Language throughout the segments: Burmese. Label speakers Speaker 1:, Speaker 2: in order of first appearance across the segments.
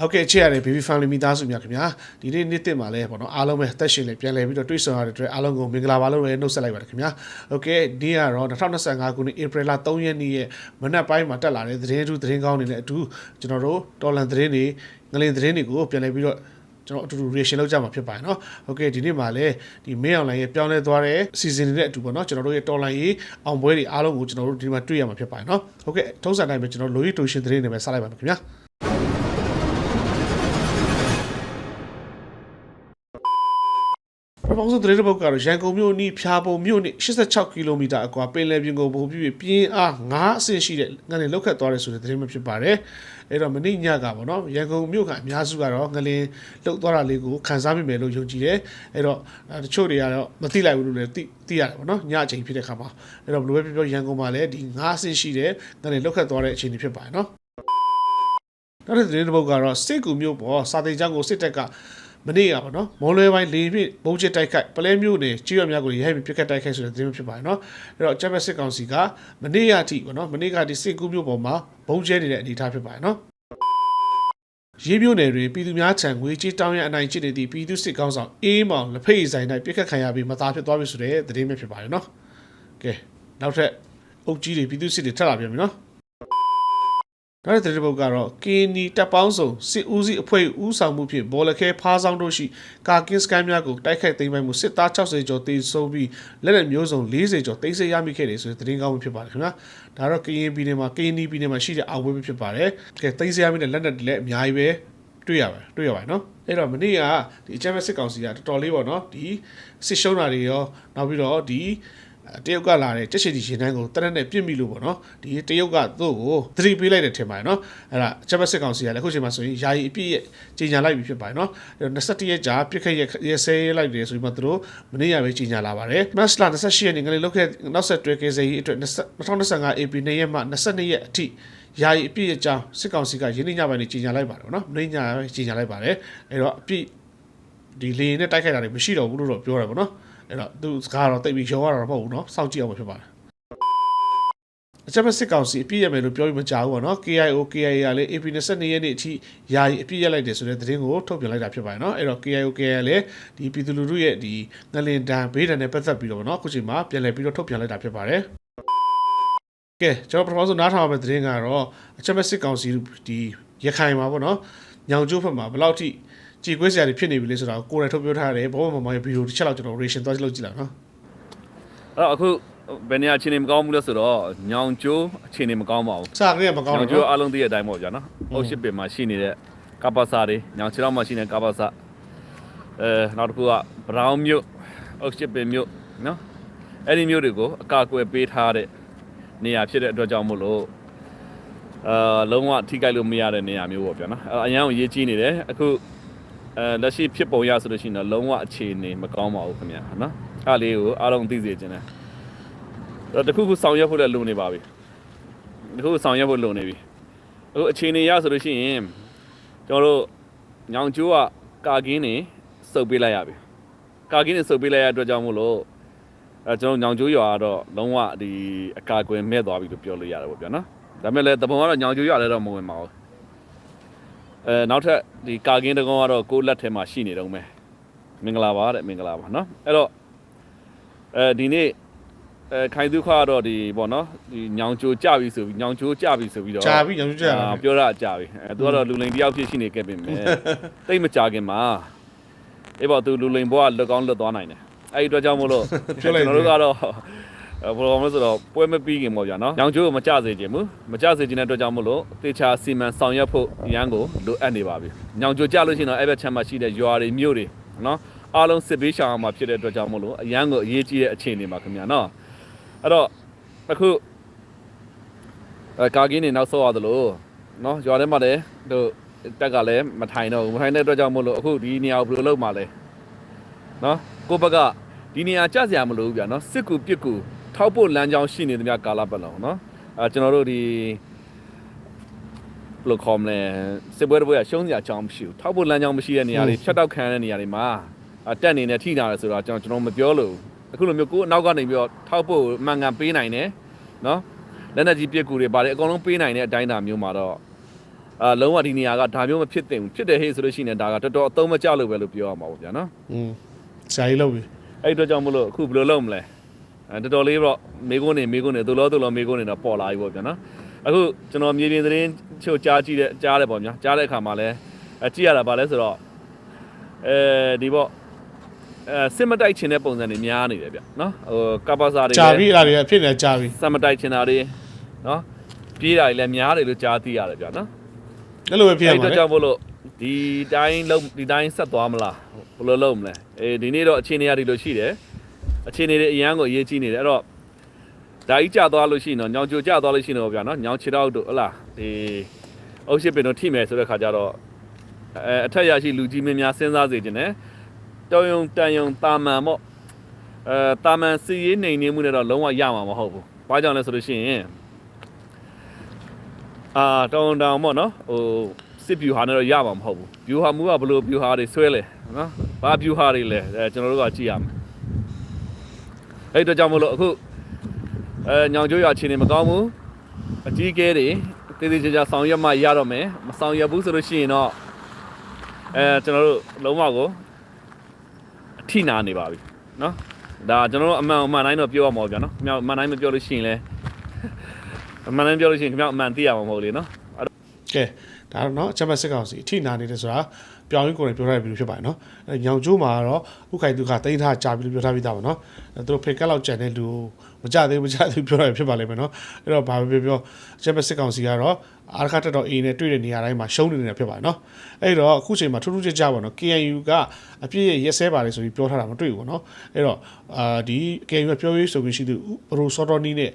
Speaker 1: ဟုတ်ကဲ့ချစ်ရတယ် baby family မိသားစုများခင်ဗျာဒီနေ့နေ့တစ်မှာလဲပေါ့နော်အားလုံးပဲတက်ရှင်လေးပြန်လည်ပြီးတော့တွေ့ဆုံရတဲ့အတွက်အားလုံးကိုမင်္ဂလာပါလို့လည်းနှုတ်ဆက်လိုက်ပါတယ်ခင်ဗျာဟုတ်ကဲ့ဒီကတော့2025ခုနှစ်ဧပြီလ3ရက်နေ့ရဲ့မနက်ပိုင်းမှာတက်လာတဲ့သတင်းထူးသတင်းကောင်းတွေနဲ့အတူကျွန်တော်တို့တော်လန်သတင်းတွေငလင်သတင်းတွေကိုပြန်လည်ပြီးတော့ကျွန်တော်အတူတူ reaction လုပ်ကြမှာဖြစ်ပါတယ်เนาะဟုတ်ကဲ့ဒီနေ့မှာလည်းဒီ main online ရဲ့ပြောင်းလဲသွားတဲ့ season တွေနဲ့အတူပေါ့เนาะကျွန်တော်တို့ရဲ့တော်လန်ရေးအောင်ပွဲတွေအားလုံးကိုကျွန်တော်တို့ဒီမှာတွေ့ရမှာဖြစ်ပါတယ်เนาะဟုတ်ကဲ့ထုံးစံတိုင်းပဲကျွန်တော်လိုရီတိုရှင်သတင်းတွေပဲစလိုက်ပါမယ်ခင်ဗျာ ထမဆုံးသတင်းတစ်ပုဒ်ကတော့ရန်ကုန်မြို့နီးဖျားပုံမြို့နီး86ကီလိုမီတာအကွာပင်လယ်ပြင်ကိုပုံပြည့်ပြင်းအား9အဆင့်ရှိတဲ့ငလင်လောက်ခတ်သွားတယ်ဆိုတဲ့သတင်းပဲဖြစ်ပါတယ်။အဲ့တော့မနေ့ညကပေါ့နော်ရန်ကုန်မြို့ကအများစုကတော့ငလင်လှုပ်သွားတာလေးကိုခန်းစားမိမယ်လို့ယုံကြည်တယ်။အဲ့တော့အဲတချို့တွေကတော့မသိလိုက်ဘူးလို့လည်းသိသိရတယ်ပေါ့နော်ညအချိန်ဖြစ်တဲ့ခါမှာအဲ့တော့ဘယ်လိုပဲပြောပြောရန်ကုန်မှာလည်းဒီ9အဆင့်ရှိတဲ့ငလင်လောက်ခတ်သွားတဲ့အခြေအနေဖြစ်ပါတယ်နော်။နောက်တစ်သတင်းတစ်ပုဒ်ကတော့စစ်ကူမျိုးပေါ်စာသိမ်းကျောင်းကိုစစ်တပ်က မနေ့ကပေါ့နော်မော်လွဲပိုင်းလေးပြည့်ဘုံချစ်တိုက်ခိုက်ပလဲမျိုးနေကြီးရများကိုရိုက်ပြီးပြစ်ခတ်တိုက်ခိုက်ဆိုတဲ့သတင်းဖြစ်ပါတယ်နော်အဲ့တော့ဂျပန်စစ်ကောင်စီကမနေ့ကအထိပေါ့နော်မနေ့ကဒီစစ်ကူမျိုးပေါ်မှာဘုံကျဲနေတဲ့အနေအထားဖြစ်ပါတယ်နော်ရေးမျိုးနယ်တွေပြည်သူများထံငွေကြေးတောင်းရအနိုင်ကျင့်နေသည့်ပြည်သူစစ်ကောင်ဆောင်အေးမောင်လက်ဖိတ်ဆိုင်၌ပြစ်ခတ်ခံရပြီးမသားဖြစ်သွားပြီဆိုတဲ့သတင်းပဲဖြစ်ပါတယ်နော်ကဲနောက်ထပ်အုပ်ကြီးတွေပြည်သူစစ်တွေထပ်လာပြန်ပြီနော် နောက်တဲ့တဲ့ပုတ်ကတော့ကင်းနီတပ်ပေါင်းစုံစစ်ဦးစီးအဖွဲ့ဦးဆောင်မှုဖြင့်ဘောလခဲဖားဆောင်တို့ရှိကာကင်းစကန်များကိုတိုက်ခိုက်သိမ်းပိုက်မှုစစ်သား60ကျော်တေဆုံးပြီးလက်နက်မျိုးစုံ40ကျော်သိမ်းဆည်းရမိခဲ့တယ်ဆိုတဲ့သတင်းကောင်းမှုဖြစ်ပါတယ်ခင်ဗျာဒါတော့ကရင်ပြည်နယ်မှာကင်းနီပြည်နယ်မှာရှိတဲ့အောင်ပွဲပဲဖြစ်ပါတယ်ကဲသိမ်းဆည်းရမိတဲ့လက်နက်တွေလည်းအများကြီးပဲတွေ့ရပါတယ်တွေ့ရပါတယ်နော်အဲ့တော့မနေ့ကဒီအချမ်းမဲ့စစ်ကောင်စီကတော်တော်လေးပေါ့နော်ဒီစစ်ရှုံးတာတွေရောနောက်ပြီးတော့ဒီအဲ တရုတ်ကလာတဲ့တက်ရှိတီရှင်တန်းကိုတရက်နဲ့ပြစ်မိလို့ပေါ့နော်ဒီတရုတ်ကသူ့ကိုသတိပေးလိုက်တယ်ထင်ပါတယ်နော်အဲ့ဒါချက်ပတ်စစ်ကောင်စီကလည်းအခုချိန်မှာဆိုရင်ယာယီအပြည့်ရဲ့ကြီးညာလိုက်ပြီဖြစ်ပါတယ်နော်အဲ့တော့21ရက်ကြာပြစ်ခတ်ရက်ရက်ဆဲလိုက်တယ်ဆိုပြီးမှသူတို့မနေ့ကပဲကြီးညာလာပါတယ်မတ်လ28ရက်နေ့ကလေးလောက်ခဲ့နောက်ဆက်တွဲကေဇေးအတွက်2025 AP 2ရက်မှ22ရက်အထိယာယီအပြည့်ရဲ့ကြောင်းစစ်ကောင်စီကရင်းနှီးညပိုင်းနေကြီးညာလိုက်ပါတယ်နော်မနေ့ညပဲကြီးညာလိုက်ပါတယ်အဲ့တော့အပြည့်ဒီလေနဲ့တိုက်ခိုက်တာတွေမရှိတော့ဘူးလို့တော့ပြောတယ်ပေါ့နော် အဲ့တော့သူစကားတော့တိတ်ပြီးရောရတာတော့မဟုတ်ဘူးเนาะစောင့်ကြည့်အောင်ပဲဖြစ်ပါတယ်အချက်မဲ့စစ်ကောင်စီအပြည့်ရမယ်လို့ပြောပြီးမကြောက်ဘူးပေါ့နော် KIO KIA ကလည်း AP 22ရက်နေ့အထိယာယီအပြည့်ရလိုက်တယ်ဆိုတဲ့သတင်းကိုထုတ်ပြန်လိုက်တာဖြစ်ပါတယ်နော်အဲ့တော့ KIO KIA လည်းဒီပြည်သူလူထုရဲ့ဒီငလင်တန်ဘေးဒဏ်နဲ့ပတ်သက်ပြီးတော့ပေါ့နော်အခုချိန်မှာပြန်လည်ပြီးတော့ထုတ်ပြန်လိုက်တာဖြစ်ပါတယ်ကဲကျွန်တော်ပထမဆုံးနားထောင်ရမယ့်သတင်းကတော့အချက်မဲ့စစ်ကောင်စီဒီရခိုင်မှာပေါ့နော်ညောင်ကျိုးဘက်မှာဘယ်လောက်ထိ ကြည်ကွေးစရာတွေဖြစ်နေပြီလဲဆိုတာကိုယ်တိုင်ထုတ်ပြောထားတယ်ဘောမမောင်ရဲ့ဗီဒီယိုတစ်ချက်လောက်ကျွန်တော် reaction သွားကြည့်လို့ကြည့်လိုက်နော်
Speaker 2: အဲ့တော့အခုဘယ်နေရာအခြေအနေမကောင်းဘူးလဲဆိုတော့ညောင်ကျိုးအခြေအနေမကောင်းပါဘူး
Speaker 1: စကလေးကမကောင်း
Speaker 2: ညော
Speaker 1: ဘူး
Speaker 2: င်ကျိုး
Speaker 1: နော်
Speaker 2: အလုံးသိတဲ့အတိုင်းပေါ့ဗျာနော်အုတ်ရှိပင်မှာရှိနေတဲ့ကပ္ပစာတွေညောင်ချီတော့မှာရှိနေတဲ့ကပ္ပစာအဲနောက်တစ်ခုကဘရောင်းမြို့အုတ်ရှိပင်မြို့နော်အဲ့ဒီမြို့တွေကိုအကာအကွယ်ပေးထားတဲ့နေရာဖြစ်တဲ့အတွက်ကြောင့်မို့လို့အာလုံးဝထိခိုက်လို့မရတဲ့နေရာမျိုးပေါ့ဗျာနော်အဲ့အရန်ကိုရေးကြီးနေတယ်အခု အဲလက်ရှိဖြစ်ပုံရဆိုလို့ရှိရင်တော့လုံးဝအခြေအနေမကောင်းပါဘူးခင်ဗျာနော်အဲ့ဒါလေးကိုအားလုံးသိစေချင်တယ်တော့တခုခုဆောင်ရွက်ဖို့လည်းလိုနေပါပြီတခုခုဆောင်ရွက်ဖို့လိုနေပြီအခုအချိန်နေရဆိုလို့ရှိရင်ကျွန်တော်တို့ညောင်ကျိုးကကာကင်းနေစုပ်ပေးလိုက်ရပြီကာကင်းနေစုပ်ပေးလိုက်ရတဲ့အတွက်ကြောင့်မို့လို့အဲကျွန်တော်ညောင်ကျိုးရွာကတော့လုံးဝဒီအကာအကွယ်မဲ့သွားပြီလို့ပြောလို့ရတယ်ပေါ့ဗျာနော်ဒါပေမဲ့လည်းတပုံကတော့ညောင်ကျိုးရွာလည်းတော့မဝင်ပါဘူး အဲနောက်ထပ်ဒီကာကင်းတကောင်ကတော့ကိုယ့်လက်ထဲမှာရှိနေတော့မယ်မင်္ဂလာပါတဲ့မင်္ဂလာပါနော်အဲ့တော့အဲဒီနေ့အဲခိုင်သူခါကတော့ဒီပေါ့နော်ဒီညောင်ချိုကြပြီဆိုပြီးညောင်ချိုကြပြီဆိုပြီးတော့
Speaker 1: ကြာပြီညောင်ကျကြာ
Speaker 2: အာပြောရအကြာပြီအဲသူကတော့လူလိန်တယောက်ဖြစ်ရှိနေခဲ့ပြီမယ်တိတ်မကြခင်မှာအေးပေါ့သူလူလိန်ဘွားလွတ်ကောင်းလွတ်သွားနိုင်တယ်အဲ့ဒီအတွက်ကြောင့်မို့လို့ကျွန်တော်တို့ကတော့အဲ ဘယ်လိုလဲဆိုတော့ပွဲမပြီးခင်ပေါ့ဗျာနော်။ညောင်ကျိုးကိုမကြစေခြင်းဘူး။မကြစေခြင်းတဲ့အတွက်ကြောင့်မို့လို့တေချာစီမံဆောင်ရွက်ဖို့ရန်ကိုလိုအပ်နေပါပြီ။ညောင်ကျိုးကြလို့ရှိရင်တော့အဲ့ဘက်ချမ်းမှာရှိတဲ့ရွာတွေမြို့တွေနော်အားလုံးစစ်ဘေးရှောင်အောင်မှာဖြစ်တဲ့အတွက်ကြောင့်မို့လို့အရန်ကိုအရေးကြီးတဲ့အခြေအနေမှာခင်ဗျာနော်။အဲ့တော့အခုကာကင်းနေနောက်ဆော့ရသလိုနော်ရွာထဲမှာလည်းတို့တက်ကလည်းမထိုင်တော့ဘူးမထိုင်တဲ့အတွက်ကြောင့်မို့လို့အခုဒီနေရာကိုဘယ်လိုလုပ်မှာလဲနော်ကိုဘက်ကဒီနေရာကြဆရာမလို့ဘူးဗျာနော်စစ်ကူပစ်ကူ ထောက်ဖို့လမ်းကြောင်းရှိနေသမျှကာလပတ်လုံးနော်အဲကျွန်တော်တို့ဒီဘယ်လိုခေါ်မလဲစစ်ပွဲတစ်ပွဲကရှုံးစရာအကြောင်းမရှိဘူးထောက်ဖို့လမ်းကြောင်းမရှိတဲ့နေရာတွေဖြတ်တောက်ခံရတဲ့နေရာတွေမှာတက်နေနဲ့ထိနာတယ်ဆိုတော့ကျွန်တော်ကျွန်တော်မပြောလို့အခုလိုမျိုးကိုအနောက်ကနေပြီးတော့ထောက်ဖို့အမှန်ကန်ပေးနိုင်တယ်နော်လက်နက်ကြီးပြစ်ကူတွေပါတယ်အကုန်လုံးပေးနိုင်တဲ့အတိုင်းအတာမျိုးမှာတော့အာလုံးဝဒီနေရာကဒါမျိုးမဖြစ်သင့်ဘူးဖြစ်တယ်ဟေ့ဆိုလို့ရှိရင်ဒါကတော်တော်အသုံးမကျလို့ပဲလို့ပြောရမှာပေါ့ဗျာနော်
Speaker 1: อืมဆရာကြီးလောက်ပြီ
Speaker 2: အဲ့တော့ကြောင့်မလို့အခုဘယ်လိုလုပ်မလဲ တော်တော်လေးတော့မေကုန်းနေမေကုန်းနေသို့လို့သို့လို့မေကုန်းနေတော့ပေါ်လာပြီပေါ့ဗျာနော်အခုကျွန်တော်မြေပြင်သတင်းချို့ကြားကြည့်တဲ့ကြားတယ်ပေါ့ဗျာကြားတဲ့အခါမှာလဲအဲကြည့်ရတာဗာလဲဆိုတော့အဲဒီပေါ့အဲစစ်မတိုက်ချင်တဲ့ပုံစံတွေများနေတယ်ဗျနော်ဟိုကပ္ပစာတွေ
Speaker 1: ကြာ
Speaker 2: လည်း
Speaker 1: ပြီအဲ့ဒါတွေကဖြစ်နေကြာပြီ
Speaker 2: စမတိုက်ချင်တာတွေနော်ပြေးတာတွေလည်းများတယ်လို့ကြားသိရတယ်ဗျာနော်
Speaker 1: အဲ့လိုပဲဖြစ်ရ
Speaker 2: အဲ့
Speaker 1: မှာ
Speaker 2: တော့
Speaker 1: လေ
Speaker 2: ကြောင့်မို့လို့ဒီတိုင်းလုံးဒီတိုင်းဆက်သွားမလားဘယ်လိုလုပ်မလဲအေးဒီနေ့တော့အခြေအနေရဒီလိုရှိတယ် အခြေအနေတွေအရန်ကိုအရေးကြီးနေတယ်အဲ့တော့ဒါကြီးကြသွားလို့ရှိရင်တော့ညောင်ကြိုကြသွားလို့ရှိရင်တော့ဗျာနော်ညောင်ခြေတော့တို့ဟလာဒီအုပ်ရှိပင်တို့ထိမယ်ဆိုတဲ့ခါကျတော့အဲအထက်ရရှိလူကြီးမင်းများစဉ်းစားစေခြင်းနဲ့တောင်ယုံတန်ယုံတာမန်ပေါ့အဲတာမန်စီရေးနေနေမှုနဲ့တော့လုံးဝရမှာမဟုတ်ဘူးဘာကြောင့်လဲဆိုလို့ရှိရင်အာတောင်တောင်ပေါ့နော်ဟိုစစ်ဗျူဟာနဲ့တော့ရမှာမဟုတ်ဘူးဗျူဟာမူကဘယ်လိုဗျူဟာတွေဆွဲလဲနော်ဘာဗျူဟာတွေလဲအဲကျွန်တော်တို့ကကြည့်ရမယ် အဲ့တော့ကြောင့်မလို့အခုအဲညောင်ကျိုးရအခြေအနေမကောင်းဘူးအကြီးကဲတွေတည်တည်ကြကြဆောင်ရွက်မှရတော့မယ်မဆောင်ရွက်ဘူးဆိုလို့ရှိရင်တော့အဲကျွန်တော်တို့လုံးဝကိုအထိနာနေပါပြီနော်ဒါကျွန်တော်တို့အမှန်အမှန်တိုင်းတော့ပြောရမှာပေါ့ဗျာနော်ခင်ဗျားအမှန်တိုင်းမပြောလို့ရှိရင်လည်းအမှန်တိုင်းပြောလို့ရှိရင်ခင်ဗျားအမှန်သိရမှာမဟုတ်လေနော်
Speaker 1: ကဲဒါတော့เนาะချက်မစစ်ကောင်စီအထိနာနေတယ်ဆိုတာပြောင်းရင်ကိုယ်တိုင်ပြောထားပြီးဖြစ်ပါတယ်เนาะအဲညောင်ကျိုးမှာတော့ဥခိုင်ဒုက္ခတိန်းထားကြာပြီလို့ပြောထားပြီးသားပါเนาะအဲသူတို့ဖေကက်လောက်ကြံတဲ့လူကိုမကြသေးဘူးမကြသေးဘူးပြောရဖြစ်ပါလိမ့်မယ်เนาะအဲ့တော့ဘာပဲပြောပြောချက်မစစ်ကောင်စီကတော့အာရခတက်တော့ A နဲ့တွေ့တဲ့နေရာတိုင်းမှာရှုံးနေနေတာဖြစ်ပါတယ်เนาะအဲ့တော့အခုချိန်မှာထူးထူးခြားခြားပါเนาะ KNU ကအပြည့်ရဲ့ရက်စဲပါတယ်ဆိုပြီးပြောထားတာမတွေ့ဘူးเนาะအဲ့တော့အာဒီ KNU ကပြောရေးဆိုခွင့်ရှိသူဘရိုစောတော်နီးနဲ့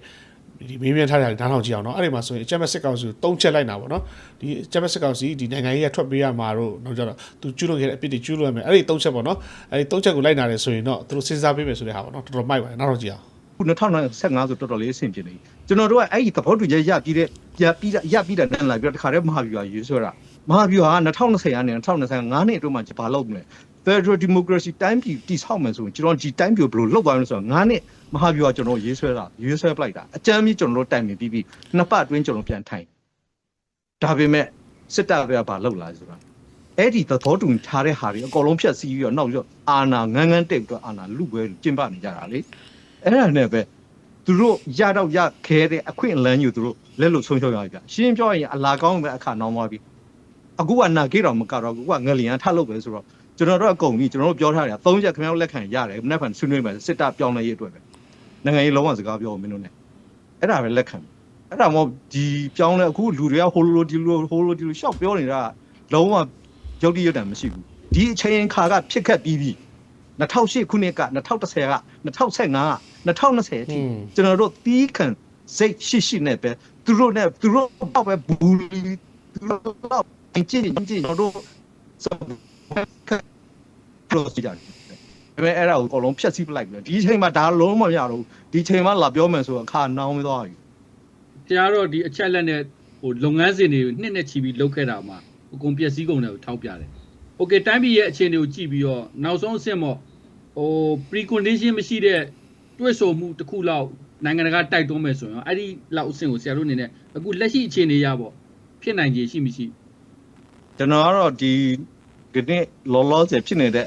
Speaker 1: ဒီမေးမြန်းထားတာနားထောင်ကြည့်အောင်เนาะအဲ့ဒီမှာဆိုရင်အချက်မဲ့စစ်ကောင်စီကိုတုံးချက်လိုက်တာပေါ့เนาะဒီအချက်မဲ့စစ်ကောင်စီဒီနိုင်ငံရေးကထွက်ပေးရမှာတော့တော့ကြတော့သူကျူးလွန်ခဲ့တဲ့အပြစ်တွေကျူးလွန်ရမယ်အဲ့ဒီတုံးချက်ပေါ့เนาะအဲ့ဒီတုံးချက်ကိုလိုက်နာတယ်ဆိုရင်တော့သူတို့စဉ်းစားပေးမယ်ဆိုတဲ့ဟာပေါ့เนาะတော်တော်မိုက်ပါတယ်နားထောင်ကြည့်အောင်
Speaker 3: ခု2025ဆိုတော်တော်လေးအဆင်ပြေနေပြီကျွန်တော်တို့ကအဲ့ဒီသဘောတူချက်ရပြီးတဲ့ရပြီးရပြီးတဲ့နဲ့လာပြီးတော့တခါတည်းမဟာဗျူဟာရေးဆွဲတာမဟာဗျူဟာက2020ကနေ2025နှစ်အတွင်းမှာဘာလုပ်မလဲ Federal Democracy တိုင်းပြည်တည်ဆောက်မယ်ဆိုရင်ကျွန်တော်ဒီတိုင်းပြည်ဘယ်လိုလုပ်သွားမလဲဆိုတော့9နှစ်မဟာဗျူဟာကျွန်တော်ရေးဆွဲတာရေးဆွဲပလိုက်တာအကြမ်းကြီးကျွန်တော်တို့တိုင်ပင်ပြီးပြီးနှစ်ပတ်အတွင်းကျွန်တော်ပြန်ထိုင်ဒါပေမဲ့စစ်တပ်ကဘာလုပ်လာလဲဆိုတာအဲ့ဒီသဘောတူထားတဲ့ဟာတွေအကုန်လုံးဖြတ်စည်းပြီးတော့နောက်ပြီးတော့အာဏာငန်းငန်းတိတ်ပြီးတော့အာဏာလူပွဲကျင်းပနေကြတာလေအဲ့ဒါနဲ့ပဲသူတို့ရတော့ရခဲတဲ့အခွင့်အလမ်းယူသူတို့လက်လို့ဆုံးရှုံးရပြီဗျရှင်းပြောရင်အလာကောင်းပဲအခါနောင်သွားပြီအခုကနာကေးတော်မကတော့အခုကငလျင်ထလုပ်ပဲဆိုတော့ ကျွန်တော်တို့အကုန်ကြီးကျွန်တော်တို့ပြောထားတယ်သုံးချက်ခင်ဗျားတို့လက်ခံရတယ်မနေ့ကဆွေးနွေးမယ်စစ်တပ်ပြောင်းလဲရေးအတွက်ပဲနိုင်ငံရေးလုံးဝစကားပြောမင်းတို့ ਨੇ အဲ့ဒါပဲလက်ခံအဲ့ဒါမှဒီပြောင်းလဲအခုလူတွေကဟိုလိုဒီလိုဟိုလိုဒီလိုရှောက်ပြောနေတာလုံးဝရုပ်တရက်တံမရှိဘူးဒီအချိန်ခါကဖြစ်ခက်ပြီးပြီ2008ခုနှစ်က2010က2015က2020အထိကျွန်တော်တို့တီးခံစိတ်ရှိရှိနဲ့ပဲသူတို့နဲ့သူတို့တော့ပဲဘူးလီသူတို့တော့ကြည့်ကြည့်ကျွန်တော်တို့စက ကလော့ကြည့်ကြတယ်ဒါပေမဲ့အဲ့ဒါကိုအကုန်လုံးဖြတ်စည်းပလိုက်ပြီဒီအချိန်မှာဒါလုံးမရတော့ဘူးဒီအချိန်မှာလာပြောမယ်ဆိုအခါနောင်းမသွားဘူး
Speaker 4: တရားတော့ဒီအချက်လက်နဲ့ဟိုလုပ်ငန်းစဉ်တွေကိုနှစ်နဲ့ချီပြီးလုပ်ခဲ့တာမှာအကုန်ပျက်စီးကုန်တယ်ကိုထောက်ပြတယ်။ Okay တိုင်းပြည်ရဲ့အခြေအနေကိုကြည့်ပြီးတော့နောက်ဆုံးအဆင့်မော့ဟို precondition မရှိတဲ့တွဲဆိုမှုတစ်ခုလောက်နိုင်ငံတကာတိုက်တွန်းမယ်ဆိုရင်အဲ့ဒီလောက်အဆင့်ကိုဆရာတို့အနေနဲ့အခုလက်ရှိအခြေအနေရပေါ့ဖြစ်နိုင်ခြေရှိမရှိ
Speaker 3: ကျွန်တော်ကတော့ဒီ ဒီနေ့လောလောဆယ်ဖြစ်နေတဲ့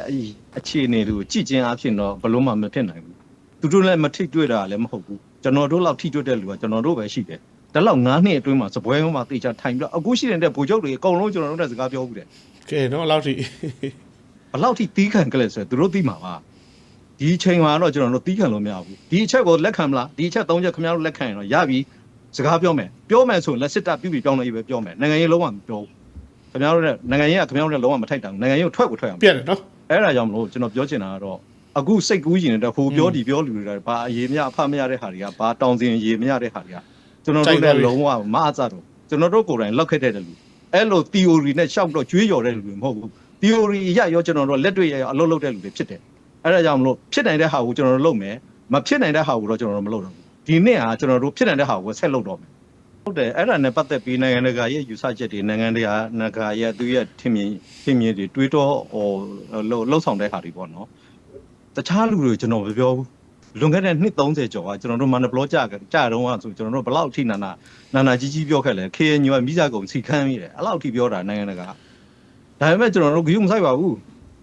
Speaker 3: အခြေအနေတွေကိုကြည့်ချင်းအဖြစ်တော့ဘလို့မှမဖြစ်နိုင်ဘူးသူတို့လည်းမထိတွေ့တာလည်းမဟုတ်ဘူးကျွန်တော်တို့လောက်ထိတွေ့တဲ့လူကကျွန်တော်တို့ပဲရှိတယ်တလောက်9နှစ်အတွင်းမှာစပွဲမှာတေချာထိုင်ပြီးတော့အခုရှိနေတဲ့ဗိုလ်ချုပ်တွေအကုန်လုံးကျွန်တော်တို့နဲ့စကားပြောဘူးတယ်
Speaker 1: ကဲတော့အဲ့လောက်ထိ
Speaker 3: ဘလောက်ထိတီးခံကြလဲဆိုတော့သူတို့သိမှာပါဒီအချိန်မှာတော့ကျွန်တော်တို့တီးခံလို့မရဘူးဒီအချက်ကိုလက်ခံမလားဒီအချက်၃ချက်ခင်ဗျားတို့လက်ခံရင်တော့ရပြီစကားပြောမယ်ပြောမယ်ဆိုရင်လက်စစ်တပ်ပြုပြီးပြောင်းလဲရေးပဲပြောမယ်နိုင်ငံရေးလုံးဝမပြောဘူး ခင်ဗျားတို့နဲ့နိုင်ငံရေးကခင်ဗျားတို့နဲ့လုံးဝမထိုက်တန်ဘူးနိုင်ငံရေးကိုထွက်ကိုထွက်ရမယ်
Speaker 1: ပြတ်တယ်နော်
Speaker 3: အဲ့ဒါကြောင့်မလို့ကျွန်တော်ပြောချင်တာကတော့အခုစိတ်ကူးရင်တော့ဟိုပြောဒီပြောလူတွေကဘာအရေးမရအဖမရတဲ့ဟာတွေကဘာတောင်းစင်အရေးမရတဲ့ဟာတွေကကျွန်တော်တို့လည်းလုံးဝမအစတော့ကျွန်တော်တို့ကိုယ်တိုင်လောက်ခဲ့တဲ့လူအဲ့လို theory နဲ့ရှောက်တော့ကျွေးရော်တဲ့လူတွေမဟုတ်ဘူး theory ရရောကျွန်တော်တို့လက်တွေ့ရရောအလုပ်လုပ်တဲ့လူတွေဖြစ်တယ်အဲ့ဒါကြောင့်မလို့ဖြစ်နိုင်တဲ့ဟာကိုကျွန်တော်တို့လုပ်မယ်မဖြစ်နိုင်တဲ့ဟာကိုတော့ကျွန်တော်တို့မလုပ်တော့ဘူးဒီနေ့ဟာကျွန်တော်တို့ဖြစ်နိုင်တဲ့ဟာကိုဆက်လုပ်တော့မယ် ဟုတ်တယ်အဲ့ဒါနဲ့ပတ်သက်ပြီးနိုင်ငံတကာရဲ့ယူဆချက်တွေနိုင်ငံတကာနိုင်ငံရဲ့သူရဲ့ထင်မြင်ထင်မြင်တွေတွေးတော့ဟိုလှုပ်လှုပ်ဆောင်တဲ့ဟာတွေပေါ့နော်တခြားလူတွေကျွန်တော်မပြောဘူးလွန်ခဲ့တဲ့နှစ်30ကျော်ကကျွန်တော်တို့မန္တဘလောကြာကြာတုန်းကဆိုကျွန်တော်တို့ဘလောက်အထိနာနာနာနာကြီးကြီးပြောခဲ့လဲ KNU ကမိကြကုန်စီခမ်းမိတယ်အဲ့လောက်အထိပြောတာနိုင်ငံတကာဒါပေမဲ့ကျွန်တော်တို့ဂရုမစိုက်ပါဘူး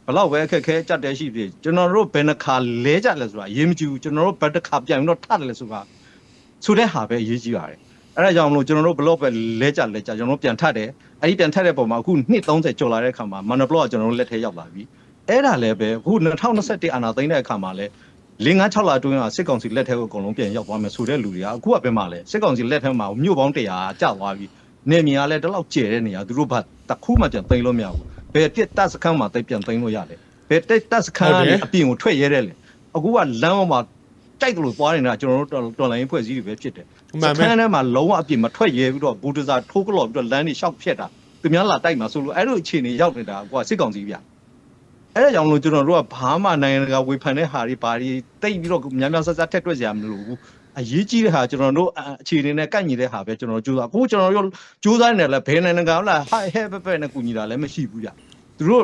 Speaker 3: ဘလောက်ပဲအခက်ခဲကြက်တဲရှိပြီကျွန်တော်တို့ဘယ်နှခါလဲကြလဲဆိုတာအရေးမကြီးဘူးကျွန်တော်တို့ဘယ်တစ်ခါပြန်ပြီးတော့ထတယ်လဲဆိုတာဆိုတဲ့ဟာပဲအရေးကြီးပါတယ် အဲ့ဒါကြောင့်မလို့ကျွန်တော်တို့ဘလော့ပဲလဲကြလဲကြကျွန်တော်တို့ပြန်ထတ်တယ်အဲ့ဒီပြန်ထတ်တဲ့ပုံမှာအခုနှစ်30ကျော်လာတဲ့အခါမှာမန္တဘလော့ကကျွန်တော်တို့လက်ထဲရောက်လာပြီအဲ့ဒါလည်းပဲအခု2021အာနာသိန်းတဲ့အခါမှာလဲ၄၅6လအတွင်းကစစ်ကောင်စီလက်ထဲကိုအကုန်လုံးပြန်ရောက်သွားမယ်ဆိုတဲ့လူတွေကအခုကပဲမှလဲစစ်ကောင်စီလက်ထဲမှာမြို့ပေါင်း100ကျသွားပြီနေမြေကလည်းတလောက်ကျဲတဲ့နေရာသူတို့ဘာတစ်ခုမှပြန်သိမ်းလို့မရဘူးဘယ်တစ်တပ်စခန်းမှာတိတ်ပြန်သိမ်းလို့ရတယ်ဘယ်တစ်တပ်စခန်းကနေအပြင်ကိုထွက်ရဲတယ်လေအခုကလမ်းပေါ်မှာကြိုက်တယ်လို့သွားနေတာကျွန်တော်တို့တော်လိုင်းဖွဲ့စည်းတွေပဲဖြစ်တယ်
Speaker 1: အ မှန်
Speaker 3: စ
Speaker 1: ပဲ
Speaker 3: ခန်းထဲမှာလုံးဝအပြင်မထွက်ရဲပြီးတော့ဘူဒဇာထိုးကလော်ပြီးတော့လမ်းတွေရှောက်ဖြက်တာသူများလာတိုက်မှာဆိုလို့အဲ့လိုအခြေအနေရောက်နေတာကွာစစ်ကောင်စီဗျအဲ့ဒါကြောင့်မလို့ကျွန်တော်တို့ကဘာမှနိုင်ငံတကာဝေဖန်တဲ့ဟာတွေဘာတွေတိတ်ပြီးတော့များများဆဆထက်တွက်ကြရမလို့ဘူးအရေးကြီးတဲ့ဟာကျွန်တော်တို့အခြေအနေနဲ့ကန့်ညီတဲ့ဟာပဲကျွန်တော်ကြိုးစားကိုကျွန်တော်တို့ကြိုးစားနေတယ်လဲဘယ်နိုင်ငံကလာဟဲ့ဟဲ့ပဲပဲနဲ့ကူညီတာလည်းမရှိဘူးဗျသူတို့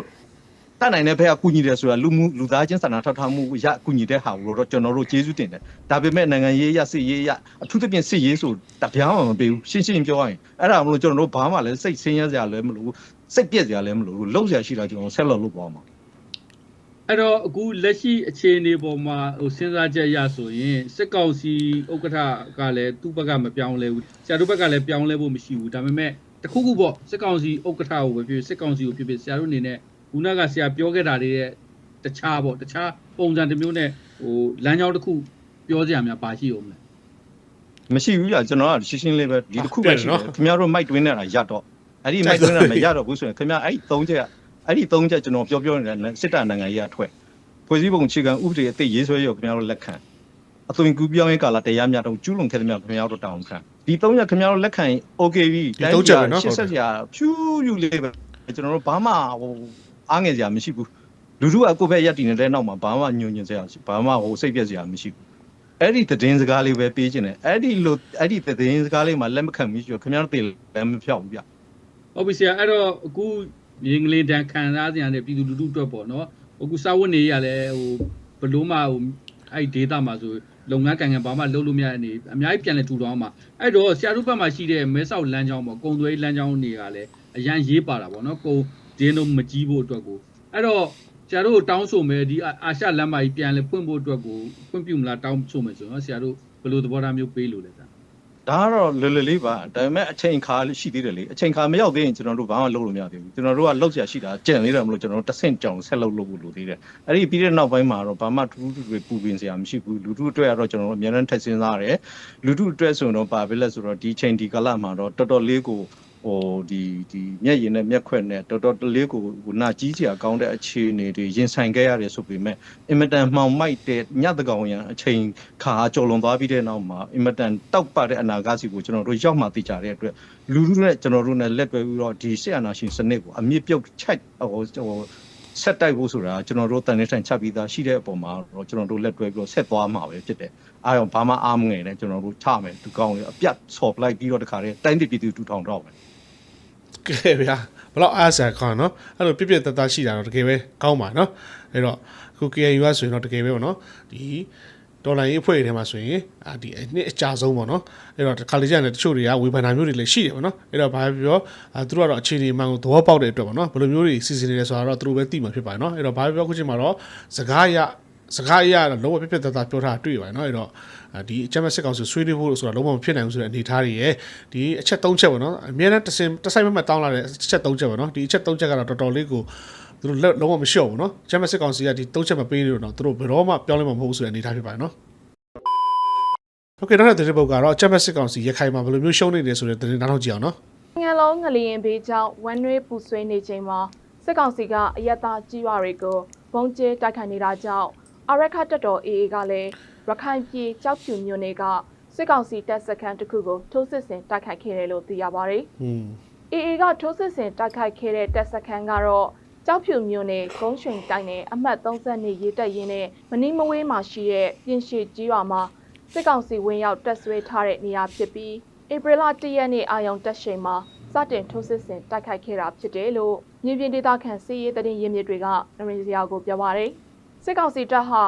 Speaker 3: တတ်နိုင်တဲ့ဘက်ကကူညီတယ်ဆိုတာလူမှုလူသားချင်းစာနာထောက်ထားမှုရကူညီတဲ့ဟာကိုတော့ကျွန်တော်တို့ကျေးဇူးတင်တယ်ဒါပေမဲ့နိုင်ငံရေးရစစ်ရေးရအထူးသဖြင့်စစ်ရေးဆိုတပြားမှမပေးဘူးရှင်းရှင်းပြောရရင်အဲ့ဒါမလို့ကျွန်တော်တို့ဘာမှလည်းစိတ်ဆင်းရဲစရာလည်းမလိုဘူးစိတ်ပြက်စရာလည်းမလိုဘူးလှုပ်စရာရှိတာကျွန်တော်ဆက်လုပ်လို့ပေါ့မှာ
Speaker 4: အဲ့တော့အခုလက်ရှိအခြေအနေပေါ်မှာဟိုစဉ်းစားချက်ရဆိုရင်စစ်ကောင်စီဥက္ကဋ္ဌကလည်းသူ့ဘက်ကမပြောင်းလဲဘူးဆရာတို့ဘက်ကလည်းပြောင်းလဲဖို့မရှိဘူးဒါပေမဲ့တခုခုပေါ့စစ်ကောင်စီဥက္ကဋ္ဌကိုပဲဖြစ်ဖြစ်စစ်ကောင်စီကိုဖြစ်ဖြစ်ဆရာတို့အနေနဲ့ ခုနကဆရာပြောခဲ့တာတွေရဲ့တခြားပေါ့တခြားပုံစံတစ်မျိုးနဲ့ဟိုလမ်းကြောင်းတစ်ခုပြောစရာများပါရှိအောင်မလဲ
Speaker 3: မရှိဘူးကြာကျွန်တော်ကရှင်းရှင်းလေးပဲဒီတစ်ခုပဲရှိတယ်ခင်ဗျားတို့မိုက်တွင်းနေတာရတော့အဲ့ဒီမိုက်တွင်းနေတာမရတော့ဘူးဆိုရင်ခင်ဗျားအဲ့ဒီ၃ချက်အဲ့ဒီ၃ချက်ကျွန်တော်ပြောပြောနေတာစစ်တပ်နိုင်ငံကြီးကထွက်ဖွဲ့စည်းပုံအခြေခံဥပဒေအသစ်ရေးဆွဲရောခင်ဗျားတို့လက်ခံအသွင်ကူးပြောင်းရေးကာလတရားများတော့ကျူးလွန်ခဲ့တဲ့များခင်ဗျားတို့တောင်းခံဒီ၃ချက်ခင်ဗျားတို့လက်ခံရင် okay ပြီရှစ်ဆက်စရာဖြူးဖြူးလေးပဲကျွန်တော်တို့ဘာမှဟို အားငယ်စရာမရှိဘူးလူလူကကိုယ့်ဘက်ရက်တည်နေတဲ့နောက်မှာဘာမှညွညွစရာဘာမှဟိုစိတ်ပြက်စရာမရှိဘူးအဲ့ဒီသတင်းစကားလေးပဲပေးခြင်းတယ်အဲ့ဒီလိုအဲ့ဒီသတင်းစကားလေးမှာလက်မခံဘူးဆိုတော့ခင်ဗျားတို့တေလည်းမဖြောက်ဘူးဗျ
Speaker 4: ဟုတ်ပြီဆရာအဲ့တော့အခုမြင်းကလေးတန်းခံစားစရာနဲ့ပြည်သူလူထုအတွက်ပေါ့နော်အခုစာဝတ်နေရလဲဟိုဘလို့မှဟိုအဲ့ဒေတာမှာဆိုလုပ်ငန်းကံကံဘာမှလုပ်လို့မရတဲ့အနေအများကြီးပြန်လဲထူထောင်မှာအဲ့တော့ဆရာတို့ဘက်မှာရှိတဲ့မဲဆောက်လမ်းကြောင်းပေါ့ကုံသွေးလမ်းကြောင်းတွေကလည်းအရန်ရေးပါတာပေါ့နော်ကုံ ဒင်းတို့မကြီးဖို့အတွက်ကိုအဲ့တော့ဆရာတို့တောင်းဆိုမယ်ဒီအာရှလမ်းမကြီးပြန်လဲဖွင့်ဖို့အတွက်ကိုဖွင့်ပြုမလားတောင်းဆိုမယ်ဆိုရင်ဆရာတို့ဘယ်လိုသဘောထားမျိုးပေးလို့လဲဆရာ
Speaker 3: ဒါကတော့လွယ်လွယ်လေးပါဒါပေမဲ့အချိန်ခါရှိသေးတယ်လေအချိန်ခါမရောက်သေးရင်ကျွန်တော်တို့ဘာမှလုပ်လို့မရသေးဘူးကျွန်တော်တို့ကလောက်ရရှိတာကြံ့သေးတယ်မလို့ကျွန်တော်တို့တဆင့်ကြောင်ဆက်လုပ်လို့လိုသေးတယ်အဲ့ဒီပြီးတဲ့နောက်ပိုင်းမှာတော့ဘာမှထူးထူးတွေပူပင်စရာမရှိဘူးလူထုအတွက်ကတော့ကျွန်တော်တို့အများနဲ့ထက်စင်းစားတယ်လူထုအတွက်ဆိုရင်တော့ပါပဲလဲဆိုတော့ဒီချိန်ဒီကာလမှာတော့တော်တော်လေးကို ဟိုဒီဒီမျက်ရည်နဲ့မျက်ခွက်နဲ့တော်တော်လေးကိုဟိုနာကြီးစရာကောင်းတဲ့အခြေအနေတွေရင်ဆိုင်ခဲ့ရတယ်ဆိုပေမဲ့အင်မတန်မှောင်မိုက်တဲ့ညတကောင်ရန်အချိန်ခါကြော်လွန်သွားပြီးတဲ့နောက်မှာအင်မတန်တောက်ပတဲ့အနာဂတ်စီကိုကျွန်တော်တို့ရောက်မှသိကြတဲ့အတွက်လူလူနဲ့ကျွန်တော်တို့နဲ့လက်တွဲပြီးတော့ဒီဆက်အနာရှင်စနစ်ကိုအမြင့်ပြုတ်ချိုက်ဟိုဟိုဆက်တိုက်ဖို့ဆိုတာကျွန်တော်တို့တန်နေထိုင်ချက်ပြီးသားရှိတဲ့အပေါ်မှာတော့ကျွန်တော်တို့လက်တွဲပြီးတော့ဆက်သွားမှာပဲဖြစ်တယ်အားရောဘာမှအားမငယ်နဲ့ကျွန်တော်တို့ချမယ်ဒီကောင်းလေးအပြတ်ဆော်ပလိုက်ပြီးတော့တခါတည်းတိုင်းပြည်ပြည်သူတူထောင်တော့မယ်
Speaker 1: ကဲဗျာဘလောက်အားဆရာခေါင်းနော်အဲ့လိုပြပြတတ်တရှိတာတော့တကယ်ပဲကောင်းပါနော်အဲ့တော့ခု KNU ကဆိုရင်တော့တကယ်ပဲပေါ့နော်ဒီဒေါ်လာရေးအဖွဲ့တွေထဲမှာဆိုရင်အာဒီအနှစ်အကြဆုံးပေါ့နော်အဲ့တော့ခါလေးကျရင်တချို့တွေကဝေဖန်တာမျိုးတွေလည်းရှိတယ်ပေါ့နော်အဲ့တော့ဘာပဲပြောအာသူတို့ကတော့အခြေအနေမှန်ကိုသဘောပေါက်တဲ့အတွက်ပေါ့နော်ဘယ်လိုမျိုးတွေစီစဉ်နေလဲဆိုတာတော့သူတို့ပဲသိမှာဖြစ်ပါတယ်နော်အဲ့တော့ဘာပဲပြောခုချိန်မှာတော့စကားရ စကားအရတော့လုံးဝပြပြတတ်တပြောထားတွေ့ပါတယ်နော်အဲ့တော့ဒီအချက်မဲ့စစ်ကောင်စီဆွေးနွေးဖို့လို့ဆိုတာလုံးဝမဖြစ်နိုင်ဘူးဆိုတဲ့အနေအထားတွေရဲ့ဒီအချက်၃ချက်ပေါ့နော်အများနဲ့တစ်စင်တစ်ဆိုင်မှမတောင်းလာတဲ့အချက်၃ချက်ပေါ့နော်ဒီအချက်၃ချက်ကတော့တော်တော်လေးကိုသူတို့လုံးဝမလျှော့ဘူးနော်အချက်မဲ့စစ်ကောင်စီကဒီ၃ချက်မပေးလို့တော့သူတို့ဘယ်တော့မှပြောင်းလဲမှာမဟုတ်ဘူးဆိုတဲ့အနေအထားဖြစ်ပါတယ်နော်โอเคနောက်တဲ့တဲ့ပုတ်ကတော့အချက်မဲ့စစ်ကောင်စီရခိုင်မှာဘယ်လိုမျိုးရှုံးနေတယ်ဆိုတဲ့သတင်းနောက်တော့ကြည့်အောင်နော်
Speaker 5: ငယ်လုံးငလျင်ဘေးကြောင့်ဝမ်းနွေးပူဆွေးနေချိန်မှာစစ်ကောင်စီကအယက်သားကြီးရွာတွေကိုဘုံကျဲတိုက်ခိုက်နေတာကြောင့် အရက်ခတ်တပ်တော် AA ကလည်းရခိုင်ပြည်ကြောက်ဖြူမြို့နယ်ကစစ်ကောင်စီတပ်စခန်းတစ်ခုကိုထိုးစစ်ဆင်တိုက်ခိုက်ခဲ့တယ်လို့သိရပါတယ်
Speaker 1: อืม။
Speaker 5: AA ကထိုးစစ်ဆင်တိုက်ခိုက်ခဲ့တဲ့တပ်စခန်းကတော့ကြောက်ဖြူမြို့နယ်ဂုံးရွှင်တိုင်းနယ်အမှတ်32ရေတပ်ရင်းနဲ့မနီမဝေးမှာရှိတဲ့ပြင်ရှိကြီးရွာမှာစစ်ကောင်စီဝင်ရောက်တပ်ဆွဲထားတဲ့နေရာဖြစ်ပြီးဧပြီလ1ရက်နေ့အာရုံတက်ရှိန်မှာစတင်ထိုးစစ်ဆင်တိုက်ခိုက်ခဲ့တာဖြစ်တယ်လို့မြေပြင်ဒေသခံစီးရေးတရင်ရင်းမြစ်တွေကနရင်စရာကိုပြောပါတယ်။ စစ်ကောင်စီတပ်ဟာ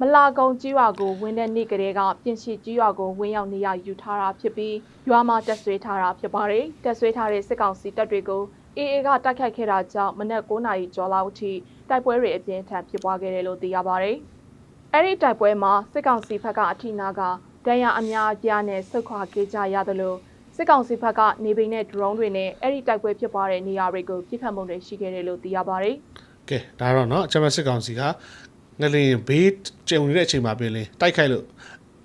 Speaker 5: မလာကုံကြီးရွာကိုဝင်တဲ့နေ့ကလေးကပြင်ရှိကြီးရွာကိုဝင်ရောက်နေရယူထားတာဖြစ်ပြီးရွာမှာတက်ဆွေးထားတာဖြစ်ပါတယ်။တက်ဆွေးထားတဲ့စစ်ကောင်စီတပ်တွေကိုအေအေကတိုက်ခိုက်ခဲ့တာကြောင့်မနက်9နာရီကျော်လောက်အထိတိုက်ပွဲတွေအပြင်းထန်ဖြစ်ပွားခဲ့တယ်လို့သိရပါတယ်။အဲ့ဒီတိုက်ပွဲမှာစစ်ကောင်စီဘက်ကအထိနာကဒဏ်ရာအများအပြားနဲ့ဆုတ်ခွာခဲ့ကြရသလိုစစ်ကောင်စီဘက်ကနေပိန်နဲ့ drone တွေနဲ့အဲ့ဒီတိုက်ပွဲဖြစ်ပွားတဲ့နေရာတွေကိုပြစ်ခတ်မှုတွေရှိခဲ့တယ်လို့သိရပါတယ်။
Speaker 1: ကဲဒါတော့เนาะအချက်မဲ့စစ်ကောင်စီက ငလင်ဘေးကျုံနေတဲ့အချိန်မှာပြင်လင်းတိုက်ခိုက်လို့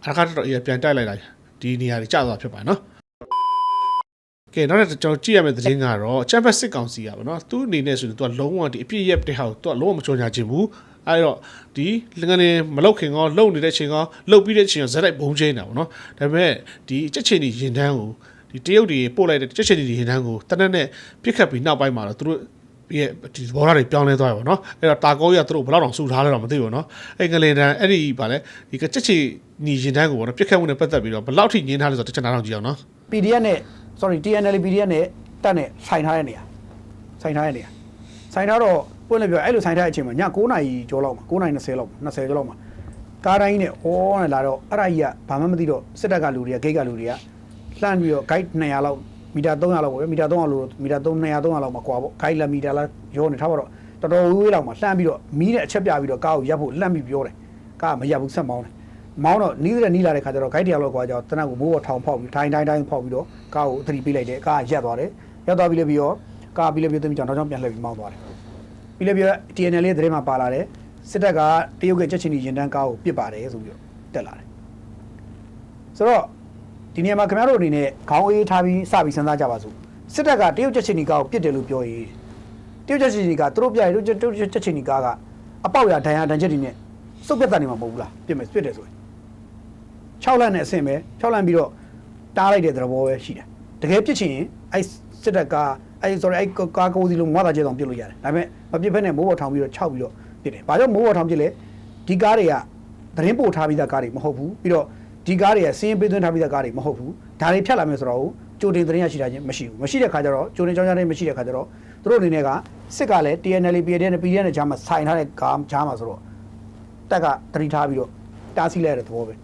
Speaker 1: အခါခါတော့ပြန်တိုက်လိုက်တာဒီနေရာကြီးကျသွားဖြစ်ပါတယ်နော်ကဲနောက်တစ်ကျွန်တော်ကြည့်ရမယ့်သတင်းကတော့ချမ်ပက်စစ်ကောင်စီကပေါ့နော်သူအနေနဲ့ဆိုရင်သူကလုံးဝဒီအပြည့်ရက်တဲ့ဟာကိုသူကလုံးဝမချော်ညာခြင်းဘူးအဲ့တော့ဒီလင်္ကန်းမလုတ်ခင်ကလုံနေတဲ့ချိန်ကလုတ်ပြီးတဲ့ချိန်ကဇက်လိုက်ဘုံချင်းတာပေါ့နော်ဒါပေမဲ့ဒီအချက်ချင်းဒီရင်တန်းကိုဒီတရုတ်တွေပို့လိုက်တဲ့ချက်ချင်းဒီရင်တန်းကိုတနက်နဲ့ပြစ်ခတ်ပြီးနောက်ပိုင်းမှာတော့သူတို့ ပြီးရဲ့ဒီသဘောထားတွေပြောင်းလဲသွားတယ်ပေါ့နော်အဲ့တော့တာကောကြီးကသူတို့ဘယ်လောက်တောင်စုထားလဲတော့မသိဘူးနော်အဲ့ကလေးတန်းအဲ့ဒီပါလဲဒီကချက်ချီညီရင်တန်းကိုပေါ့နော်ပြစ်ခတ်မှုနဲ့ပတ်သက်ပြီးတော့ဘယ်လောက်ထိညင်းထားလဲဆိုတော့တစ်ချက်နားထောင်ကြည့်အောင်နော်
Speaker 6: PDF နဲ့ sorry TNL PDF နဲ့တက်နဲ့ဆိုင်ထားတဲ့နေရာဆိုင်ထားတဲ့နေရာဆိုင်ထားတော့ပွင့်လို့ပြောအဲ့လိုဆိုင်ထားတဲ့အချိန်မှာည9နာရီကျော်လောက်မှာ9နာရီ20လောက်မှာ20ကျော်လောက်မှာကားတိုင်းနဲ့အော်နဲ့လာတော့အဲ့ဒါကြီးကဘာမှမသိတော့စစ်တပ်ကလူတွေကဂိတ်ကလူတွေကလှမ်းပြီးတော့ guide 200လောက် မီတာ300လောက်ပေါ့ဗျမီတာ300လို့မီတာ3 200 300လောက်မှာကွာပေါ့ guide လက်မီတာလားရောနေထားပါတော့တော်တော်ဝေးဝေးလောက်မှာလှမ်းပြီးတော့မီးနဲ့အချက်ပြပြီးတော့ကားကိုရပ်ဖို့လှမ်းပြီးပြောတယ်ကားကမရပ်ဘူးဆက်မောင်းတယ်မောင်းတော့နီးတဲ့နီးလာတဲ့ခါကျတော့ guide တရားလောက်ကွာကျတော့တနက်ကိုမိုးပေါ်ထောင်ဖောက်ပြီးထိုင်းတိုင်းတိုင်းဖောက်ပြီးတော့ကားကိုသတိပေးလိုက်တယ်ကားကရက်သွားတယ်ရက်သွားပြီးလည်းပြီးတော့ကားပြီးလည်းပြီးသမီးကြောင့်တော့ကြောင့်ပြန်လှည့်ပြီးမောင်းသွားတယ်ပြီးလည်းပြီးတော့ TNL လေးသတင်းမှာပါလာတယ်စစ်တပ်ကတရုတ်ကချက်ချင်းကြီးရင်တန်းကားကိုပစ်ပါတယ်ဆိုပြီးတော့တက်လာတယ်ဆိုတော့ ဒီနေရာမှာခင်ဗျားတို့အနေနဲ့ခေါင်းအေးထားပြီးစပြီးစဉ်းစားကြပါစို့စစ်တပ်ကတရုတ်ချက်ချင်းကြီးကားကိုပစ်တယ်လို့ပြောရင်တရုတ်ချက်ချင်းကြီးကသူတို့ပြရတရုတ်ချက်ချင်းကြီးကားကအပေါက်ရဒဏ်ရာဒဏ်ချက်တွေနဲ့စုပ်ပြတ်တာနေမှာမဟုတ်ဘူးလားပြစ်မယ်ပြစ်တယ်ဆိုရင်6လမ်းနဲ့အဆင့်ပဲ6လမ်းပြီးတော့တားလိုက်တဲ့သဘောပဲရှိတယ်တကယ်ပြစ်ချင်ရင်အဲ့စစ်တပ်ကအဲ့ sorry အဲ့ကားကိုစီလုံးမွားတာကျတော့ပြစ်လို့ရတယ်ဒါပေမဲ့မပြစ်ဖက်နဲ့မိုးပေါ်ထောင်ပြီးတော့6ပြီးတော့ပြစ်တယ်ဘာကြောင့်မိုးပေါ်ထောင်ပြစ်လဲဒီကားတွေကသတင်းပို့ထားပြီးသားကားတွေမဟုတ်ဘူးပြီးတော့ ဒီကားတွေကစင်းပေးသွင်းထားပြီးသားကားတွေမဟုတ်ဘူးဒါတွေဖြတ်လာမယ်ဆိုတော့ကြိုတင်သတင်းရရှိတာချင်းမရှိဘူးမရှိတဲ့ခါကျတော့ကြိုတင်ကြောင်းကြားတဲ့မရှိတဲ့ခါကျတော့သူတို့အနေနဲ့ကစစ်ကလည်း TNL PDN နဲ့ PDN နဲ့ဂျားမှာဆိုင်ထားတဲ့ကားဂျားမှာဆိုတော့တက်ကတတိထားပြီးတော့တားဆီးလိုက်တဲ့သဘောပဲ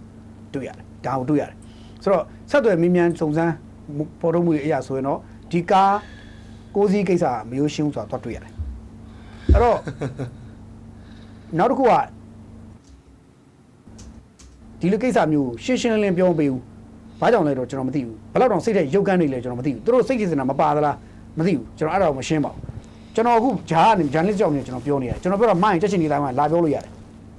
Speaker 6: တွေ့ရတယ်ဒါကိုတွေ့ရတယ်ဆိုတော့ဆက်သွယ်မြင်းမြန်စုံစမ်းပေါ်တော့မှုတွေအရာဆိုရင်တော့ဒီကားကိုစီးကိစ္စကမရိုးရှင်းဘူးဆိုတာတော့တွေ့ရတယ်အဲ့တော့နောက်တစ်ခုက ဒီလိုကိစ္စမျိုးရှင်းရှင်းလင်းလင်းပြောမပေးဘူးဘာကြောင့်လဲတော့ကျွန်တော်မသိဘူးဘယ်တော့တောင်စိတ်ထဲရုပ်ကန်းနေလဲကျွန်တော်မသိဘူးသူတို့စိတ်ကြည်စင်တာမပါသလားမသိဘူးကျွန်တော်အဲ့ဒါကိုမရှင်းပါဘူးကျွန်တော်အခုဂျားကနေဂျန်လစ်ကြောင့်နေကျွန်တော်ပြောနေရတယ်ကျွန်တော်ပြောတော့မိုင်းချက်ချင်းဒီတိုင်းမှာလာပြောလို့ရတယ်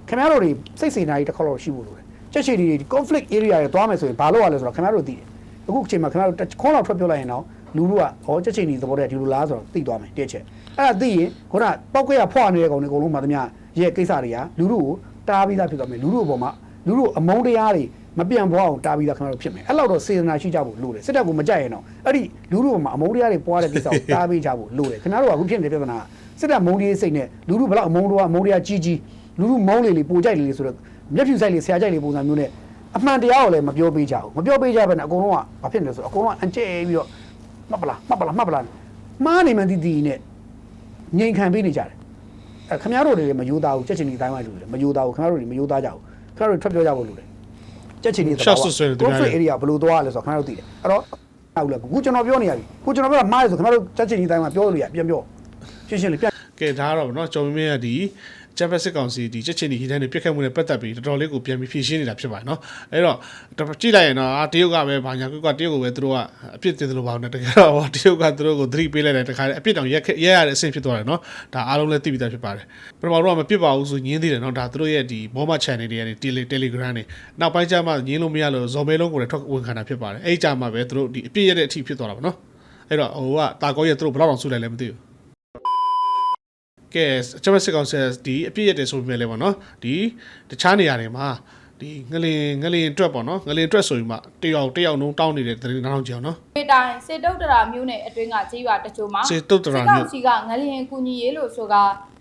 Speaker 6: ခင်ဗျားတို့တွေစိတ်စေနာကြီးတစ်ခေါက်တော့ရှိဖို့လိုတယ်ချက်ချီတွေ conflict area တွေသွားမယ်ဆိုရင်ဘာလို့ရလဲဆိုတော့ခင်ဗျားတို့သိတယ်အခုအချိန်မှာခင်ဗျားတို့ခွန်းလောက်ထွက်ပြောလိုက်ရင်တော့လူလူကဟောချက်ချီတွေသဘောတည်းဒီလိုလားဆိုတော့သိသွားမယ်တစ်ချက်အဲ့ဒါသိရင်ခုနပောက်ခွဲရဖွာနေတဲ့ကောင်တွေအကုန်လုံးမှသမျှရဲ့ကိစ္စတွေကလူလူကိုတားပြီးသားဖြစ်သွားမယ်လူလူအပေါ်မှာ လူလူအမုန်းတရားတွေမပြန့်ပွားအောင်တားပြီးသားခင်ဗျားတို့ဖြစ်မယ်အဲ့လောက်တော့စေတနာရှိကြဖို့လိုတယ်စစ်တပ်ကမကြိုက်ရင်တော့အဲ့ဒီလူလူအပေါ်မှာအမုန်းတရားတွေပွားတဲ့ကိစ္စကိုတားပေးကြဖို့လိုတယ်ခင်ဗျားတို့ကအခုဖြစ်နေတဲ့ပြဿနာကစစ်တပ်မုန်းတရားစိတ်နဲ့လူလူဘယ်လောက်အမုန်းတော့အမုန်းတရားကြီးကြီးလူလူမုန်းလေလေပိုကြိုက်လေလေဆိုတော့မျက်ဖြူဆိုင်လေဆရာကြိုက်လေပုံစံမျိုးနဲ့အမှန်တရားကိုလည်းမပြောပေးကြဘူးမပြောပေးကြဘဲနဲ့အကုန်လုံးကဘာဖြစ်နေလဲဆိုတော့အကုန်လုံးကအန်ကျဲပြီးတော့မှတ်ပလားမှတ်ပလားမှတ်ပလားမှားနေမှန်းတီးတီးနဲ့ငြိမ်ခံပေးနေကြတယ်အဲခင်ဗျားတို့တွေလည်းမယိုးသားဘူးကြက်ချင်ဒီတိုင်းဝိုင်းလူတွေမယိုးသားဘူးခင်ဗျားတို့တွေမယိုးသားကြဘူး ခင်ဗျားတို့ထွက်ပြောကြဖို့လူတွေကြက်ချင်ဒီ
Speaker 1: ရှော့ဆွဆွဲတယ်သူများ
Speaker 6: conflict area ဘယ်လိုသွားရလဲဆိုတော့ခင်ဗျားတို့သိတယ်အဲ့တော့ဟုတ်လားခုကျွန်တော်ပြောနေရပြီခုကျွန်တော်ပြောတာမှားရဆိုခင်ဗျားတို့ကြက်ချင်ဒီတိုင်းဝိုင်းပြောလို့ရပြန်ပြောရှင်းရှင်းလေးပြန်
Speaker 1: ကဲဒါကတော့ဗောနော်ကျော်မင်းမင်းကဒီ ချက်ဖက်စစ်ကောင်စီဒီချက်ချင်းဒီဟိတန်းတွေပြစ်ခတ်မှုနဲ့ပတ်သက်ပြီးတော်တော်လေးကိုပြန်ပြီးဖြည့်ရှင်းနေတာဖြစ်ပါတယ်နော်အဲ့တော့ကြည့်လိုက်ရင်တော့အာတရုတ်ကပဲဘာညာကွက်ကတရုတ်ကိုပဲသူတို့ကအပြစ်တင်တယ်လို့ပါနဲ့တကယ်တော့ဟောတရုတ်ကသူတို့ကိုသတိပေးလိုက်တဲ့တခါတည်းအပြစ်တောင်ရက်ရက်ရတဲ့အဆင့်ဖြစ်သွားတယ်နော်ဒါအားလုံးလည်းသိပြီးသားဖြစ်ပါတယ်ပထမတော့မပြစ်ပါဘူးဆိုညင်းသေးတယ်နော်ဒါသူတို့ရဲ့ဒီမောမ channel တွေကနေ Telegram တွေနောက်ပိုင်းကျမှညင်းလို့မရလို့ဇော်မဲလုံးကိုလည်းထွက်ဝင်ခံတာဖြစ်ပါတယ်အဲ့ကြမှာပဲသူတို့ဒီအပြစ်ရတဲ့အထိဖြစ်သွားတာပါနော်အဲ့တော့ဟိုကတာကောရဲ့သူတို့ဘယ်တော့အောင်ဆုလိုက်လဲမသိဘူး ကဲကျွန်မစစ်ကောင်စီဒီအပြည့်ရတယ်ဆိုပေမဲ့လည်းပေါ့နော်ဒီတခြားနေရာတွေမှာဒီငလင်ငလင်အတွက်ပေါ့နော်ငလင်အတွက်ဆိုပြီးမှတယောက်တယောက်နှုံးတောင်းနေတဲ့သတင်းနောက်ကြောင်နော်
Speaker 7: ဒီတိုင်းစေတုတ်တရာမျိုးနဲ့အတွင်းကကြေးရွာတချို့မှာ
Speaker 1: စေတုတ်တရာမျိုး
Speaker 7: စစ်ကောင်စီကငလျင်ကူညီရေးလို့ဆိုက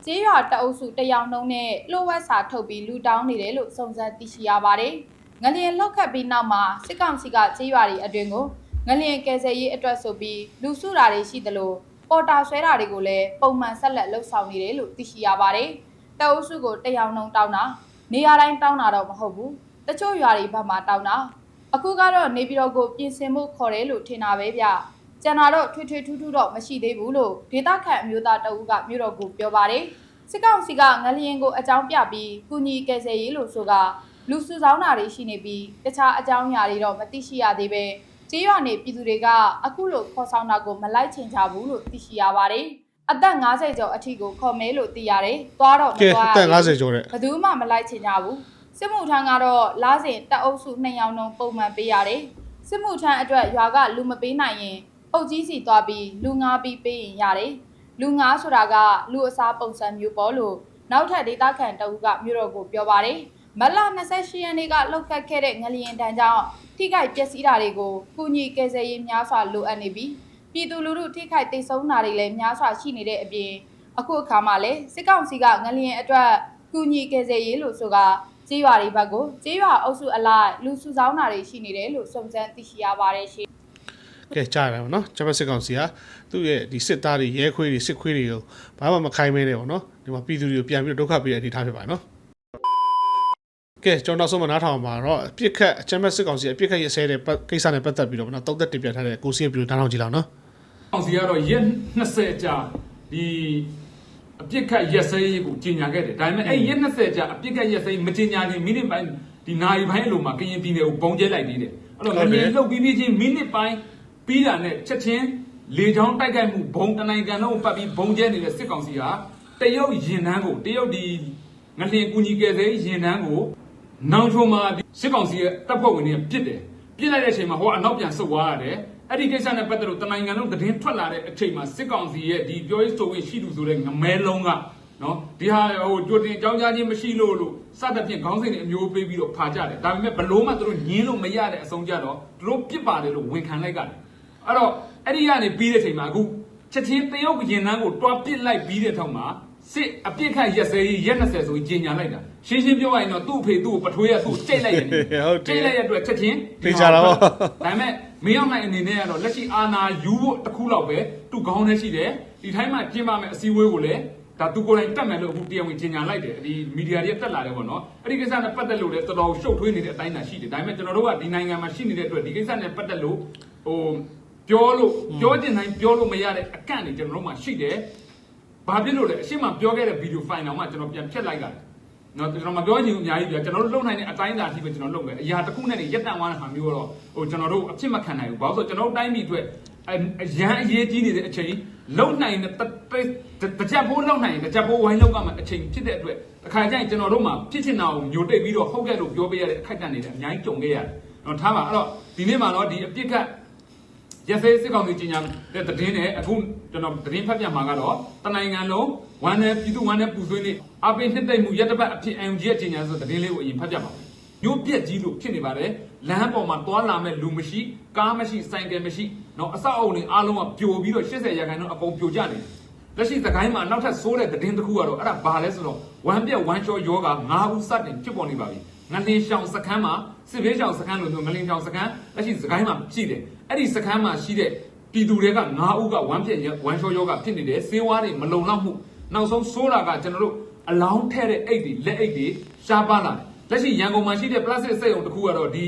Speaker 7: ကြေးရွာတအုပ်စုတယောက်နှုံးနဲ့လှုပ်ဝက်စာထုတ်ပြီးလူတောင်းနေတယ်လို့စုံစမ်းသိရှိရပါတယ်။ငလျင်လောက်ခတ်ပြီးနောက်မှာစစ်ကောင်စီကကြေးရွာတွေအတွင်းကိုငလျင်ကယ်ဆယ်ရေးအတွက်ဆိုပြီးလူစုတာတွေရှိသလို ပေါ်တာဆွဲတာတွေကိုလည်းပုံမှန်ဆက်လက်လှုပ်ဆောင်နေတယ်လို့သိရှိရပါတယ်။တအုပ်စုကိုတယောက်နှုံးတောင်းတာနေရာတိုင်းတောင်းတာတော့မဟုတ်ဘူးတချို့ရွာတွေဘက်မှာတောင်းတာအခုကတော့နေပြည်တော်ကိုပြင်ဆင်မှုခေါ်တယ်လို့ထင်တာပဲဗျကျန်တာတော့ထွေထွေထူးထူးတော့မရှိသေးဘူးလို့ဒေတာခန့်အမျိုးသားတအူးကမြို့တော်ကိုပြောပါတယ်စစ်ကောင်စီကငလျင်ကိုအကြောင်းပြပြီးကုညီကယ်ဆယ်ရေးလို့ဆိုကလူစုဆောင်းတာတွေရှိနေပြီးတခြားအကြောင်းအရာတွေတော့မသိရှိရသေးပဲ ကြေးရွာနေပြည်သူတွေကအခုလိုခေါ်ဆောင်တာကိုမလိုက်ချင်ကြဘူးလို့သိရှိရပါတယ်အသက်50ကျော်အထိကိုခေါ်မဲလို့သိရတယ်။သွားတော့မ
Speaker 1: ကဲ
Speaker 7: သွားရ
Speaker 1: အသက်
Speaker 7: ဘူး
Speaker 1: 50ကျော်တဲ့
Speaker 7: ဘယ်သူမှမလိုက်ချင်ကြဘူးစစ်မှုထမ်းကတော့လားစဉ်တက်အုပ်စုနှစ်ယောက်လုံးပုံမှန်ပေးရတယ်စစ်မှုထမ်းအတွက်ရွာကလူမပေးနိုင်ရင်အုပ်ကြီးစီသွားပြီးလူငါပြီးပေးရင်ရတယ်လူငါဆိုတာကလူအစားပုံစံမျိုးပေါ့လို့နောက်ထပ်ဒေတာခန်တအူးကမြို့တော်ကိုပြောပါတယ် မလ28ရက်နေ့ကလှုပ်ခတ်ခဲ့တဲ့ငလျင်တန်းကြောင့်ထိခိုက်ပျက်စီးတာတွေကိုကုညီကယ်ဆယ်ရေးများစွာလိုအပ်နေပြီးပြည်သူလူထုထိခိုက်ဒေဆုံးတာတွေလည်းများစွာရှိနေတဲ့အပြင်အခုအခါမှာလည်းစစ်ကောင်စီကငလျင်အတွက်ကူညီကယ်ဆယ်ရေးလို့ဆိုကကြေးရွာတွေဘက်ကိုကြေးရွာအုပ်စုအလိုက်လူစုဆောင်းတာတွေရှိနေတယ်လို့စုံစမ်းသိရှိရပါတယ်ရှင်
Speaker 1: ကဲကြားရပါတော့ဂျပန်စစ်ကောင်စီကသူ့ရဲ့ဒီစစ်သားတွေရဲခွေးတွေစစ်ခွေးတွေကိုဘာမှမခိုင်းမဲနဲ့ပေါ့နော်ဒီမှာပြည်သူတွေကိုပြန်ပြီးတော့ဒုက္ခပေးတဲ့အနေအထားဖြစ်ပါတယ်နော် ကဲကျွန်တော်နောက်ဆုံးမနားထောင်မှာတော့အပြစ်ခတ်အချမ်းဘတ်စစ်ကောင်စီအပြစ်ခတ်ရဆဲတဲ့ပတ်ကိစ္စနဲ့ပတ်သက်ပြီးတော့နော်တုံးသက်တင်ပြထားတဲ့ကိုစီရဲ့ပြည်နားထောင်ကြည့်လောက်နော်
Speaker 8: အောင်စီကတော့ရက်20ကြာဒီအပြစ်ခတ်ရက်စဲရေးကိုကြီးညာခဲ့တယ်ဒါပေမဲ့အဲ့ရက်20ကြာအပြစ်ခတ်ရက်စဲရေးမကြီးညာခင်မိနစ်ပိုင်းဒီနာရီပိုင်းအလိုမှာကရင်ပြည်နယ်ကိုပုံကျဲလိုက်သေးတယ်အဲ့တော့ငလျင်လှုပ်ပြီးပြီးချင်းမိနစ်ပိုင်းပြီးတာနဲ့ချက်ချင်းလေချောင်းတိုက်ခိုက်မှုဘုံတနိုင်ကန်လုံးကိုပတ်ပြီးဘုံကျဲနေတဲ့စစ်ကောင်စီဟာတရုတ်ရင်နှန်းကိုတရုတ်ဒီငလျင်ကူညီကယ်ဆယ်ရေးရင်နှန်းကို နောင်ချုံမှာဒီစစ်ကောင်စီရဲ့တပ်ဖွဲ့ဝင်တွေကပြစ်တယ်ပြစ်လိုက်တဲ့အချိန်မှာဟိုကအနောက်ပြန်ဆုတ်သွားရတယ်အဲ့ဒီကိစ္စနဲ့ပတ်သက်လို့တနိုင်ငံလုံးသတင်းထွက်လာတဲ့အချိန်မှာစစ်ကောင်စီရဲ့ဒီပြောရေးဆိုခွင့်ရှိသူဆိုတဲ့ငမဲလုံးကနော်ဒီဟာဟိုကြိုတင်ကြောင်းကြားခြင်းမရှိလို့လို့စသဖြင့်ခေါင်းစဉ်တွေအမျိုးပေးပြီးတော့ဖာကြတယ်ဒါပေမဲ့ဘလို့မှသူတို့ညင်းလို့မရတဲ့အဆုံးကြတော့သူတို့ပြစ်ပါတယ်လို့ဝန်ခံလိုက်ကြတယ်အဲ့တော့အဲ့ဒီကနေပြီးတဲ့အချိန်မှာအခုချက်ချင်းတရုတ်ရင်နှန်းကိုတွားပစ်လိုက်ပြီးတဲ့ထောက်မှာ စစ်အပြစ်ခတ်ရက်စဲကြီးရက်20ဆိုကြီးကြီးညာလိုက်တာရှင်းရှင်းပြောရရင်တော့သူ့အဖေသူ့ကိုပထွေးရသူ့ကိုကြိတ်လိုက်တယ်
Speaker 1: ဟုတ်တယ်
Speaker 8: ကြိတ်လိုက်ရတဲ့အတွက်ချက်ချင်း
Speaker 1: သိကြတာပေါ့
Speaker 8: ဒါပေမဲ့မင်းအောင်နိုင်အနေနဲ့ကတော့လက်ရှိအာဏာယူဖို့တစ်ခုလောက်ပဲသူခေါင်းထဲရှိတယ်ဒီထိုင်းမှာကျင်းပမယ်အစည်းအဝေးကိုလည်းဒါသူကိုယ်တိုင်တက်မယ်လို့အခုတရားဝင်ကြေညာလိုက်တယ်ဒီမီဒီယာတွေတက်လာတယ်ပေါ့နော်အဲ့ဒီကိစ္စနဲ့ပတ်သက်လို့လည်းတော်တော်ရှုပ်ထွေးနေတဲ့အတိုင်းသာရှိတယ်ဒါပေမဲ့ကျွန်တော်တို့ကဒီနိုင်ငံမှာရှိနေတဲ့အတွက်ဒီကိစ္စနဲ့ပတ်သက်လို့ဟိုပြောလို့ပြောချင်တိုင်းပြောလို့မရတဲ့အကန့်တွေကျွန်တော်တို့မှာရှိတယ် ဘာဖြစ်လို့လဲအရှိမပြောခဲ့တဲ့ဗီဒီယိုဖိုင်တော့မှကျွန်တော်ပြန်ဖြတ်လိုက်ကြတယ်နော်ကျွန်တော်မပြောချင်ဘူးအများကြီးပြကျွန်တော်တို့လုံနိုင်တဲ့အတိုင်းအတာအထိပဲကျွန်တော်လုပ်မယ်အရာတစ်ခုနဲ့နေရက်တန်သွားတဲ့ဟာမျိုးတော့ဟိုကျွန်တော်တို့အဖြစ်မခံနိုင်ဘူးဘာလို့ဆိုကျွန်တော်တို့တိုင်းပြည်အတွက်အအရန်အရေးကြီးနေတဲ့အချိန်လုံနိုင်တဲ့တကြက်ဘိုးလုံနိုင်တကြက်ဘိုးဝိုင်းလောက်ကမှအချိန်ဖြစ်တဲ့အတွက်တစ်ခါကျရင်ကျွန်တော်တို့မှာဖြစ်ချင်တာကိုမျိုးတိတ်ပြီးတော့ဟုတ်ကဲ့လို့ပြောပေးရတဲ့အခိုက်အတန့်တွေလည်းအများကြီးကြုံခဲ့ရတယ်နော်ထားပါအဲ့တော့ဒီနေ့မှာတော့ဒီအပြစ်ကတ် ရက်စေးစစ်ကောင်စီကြီးညာတဲ့သတင်းနဲ့အခုကျွန်တော်သတင်းဖတ်ပြမှာကတော့တနိုင်ငံလုံးဝမ်းနဲ့ပြည်သူဝမ်းနဲ့ပူဆွေးနေအပိနှစ်သိမ့်မှုရက်တစ်ပတ်အဖြစ် MG ရဲ့ကြီးညာဆိုသတင်းလေးကိုအရင်ဖတ်ပြပါမယ်။မျိုးပြက်ကြီးလို့ဖြစ်နေပါတယ်။လမ်းပေါ်မှာတွာလာမဲ့လူမရှိကားမရှိစိုင်ကယ်မရှိတော့အဆောက်အုံတွေအားလုံးကပြိုပြီးတော့80ရာခိုင်နှုန်းအကုန်ပြိုကျနေတယ်။လက်ရှိသခိုင်းမှာနောက်ထပ်ဆိုးတဲ့သတင်းတစ်ခုကတော့အဲ့ဒါဘာလဲဆိုတော့ဝမ်းပြက်ဝမ်းချောယောဂ၅ခုစတင်ဖြစ်ပေါ်နေပါပြီ။ငလင်းရှောင်စခန်းမှာစစ်ဘေးရှောင်စခန်းလို့မျိုးငလင်းရှောင်စခန်းလက်ရှိသခိုင်းမှာရှိတယ်။ အဲ့ဒီစခန်းမှာရှိတဲ့ပြည်သူတွေက9ဦးကဝမ်းပြက်ဝမ်းချောယောဂဖြစ်နေတယ်။ဆေးဝါးတွေမလုံလောက်မှုနောက်ဆုံးဆိုးတာကကျွန်တော်တို့အလောင်းထဲတဲ့အိတ်တွေလက်အိတ်တွေရှားပါလာတယ်။လက်ရှိရန်ကုန်မှာရှိတဲ့ plastic စက်ရုံတစ်ခုကတော့ဒီ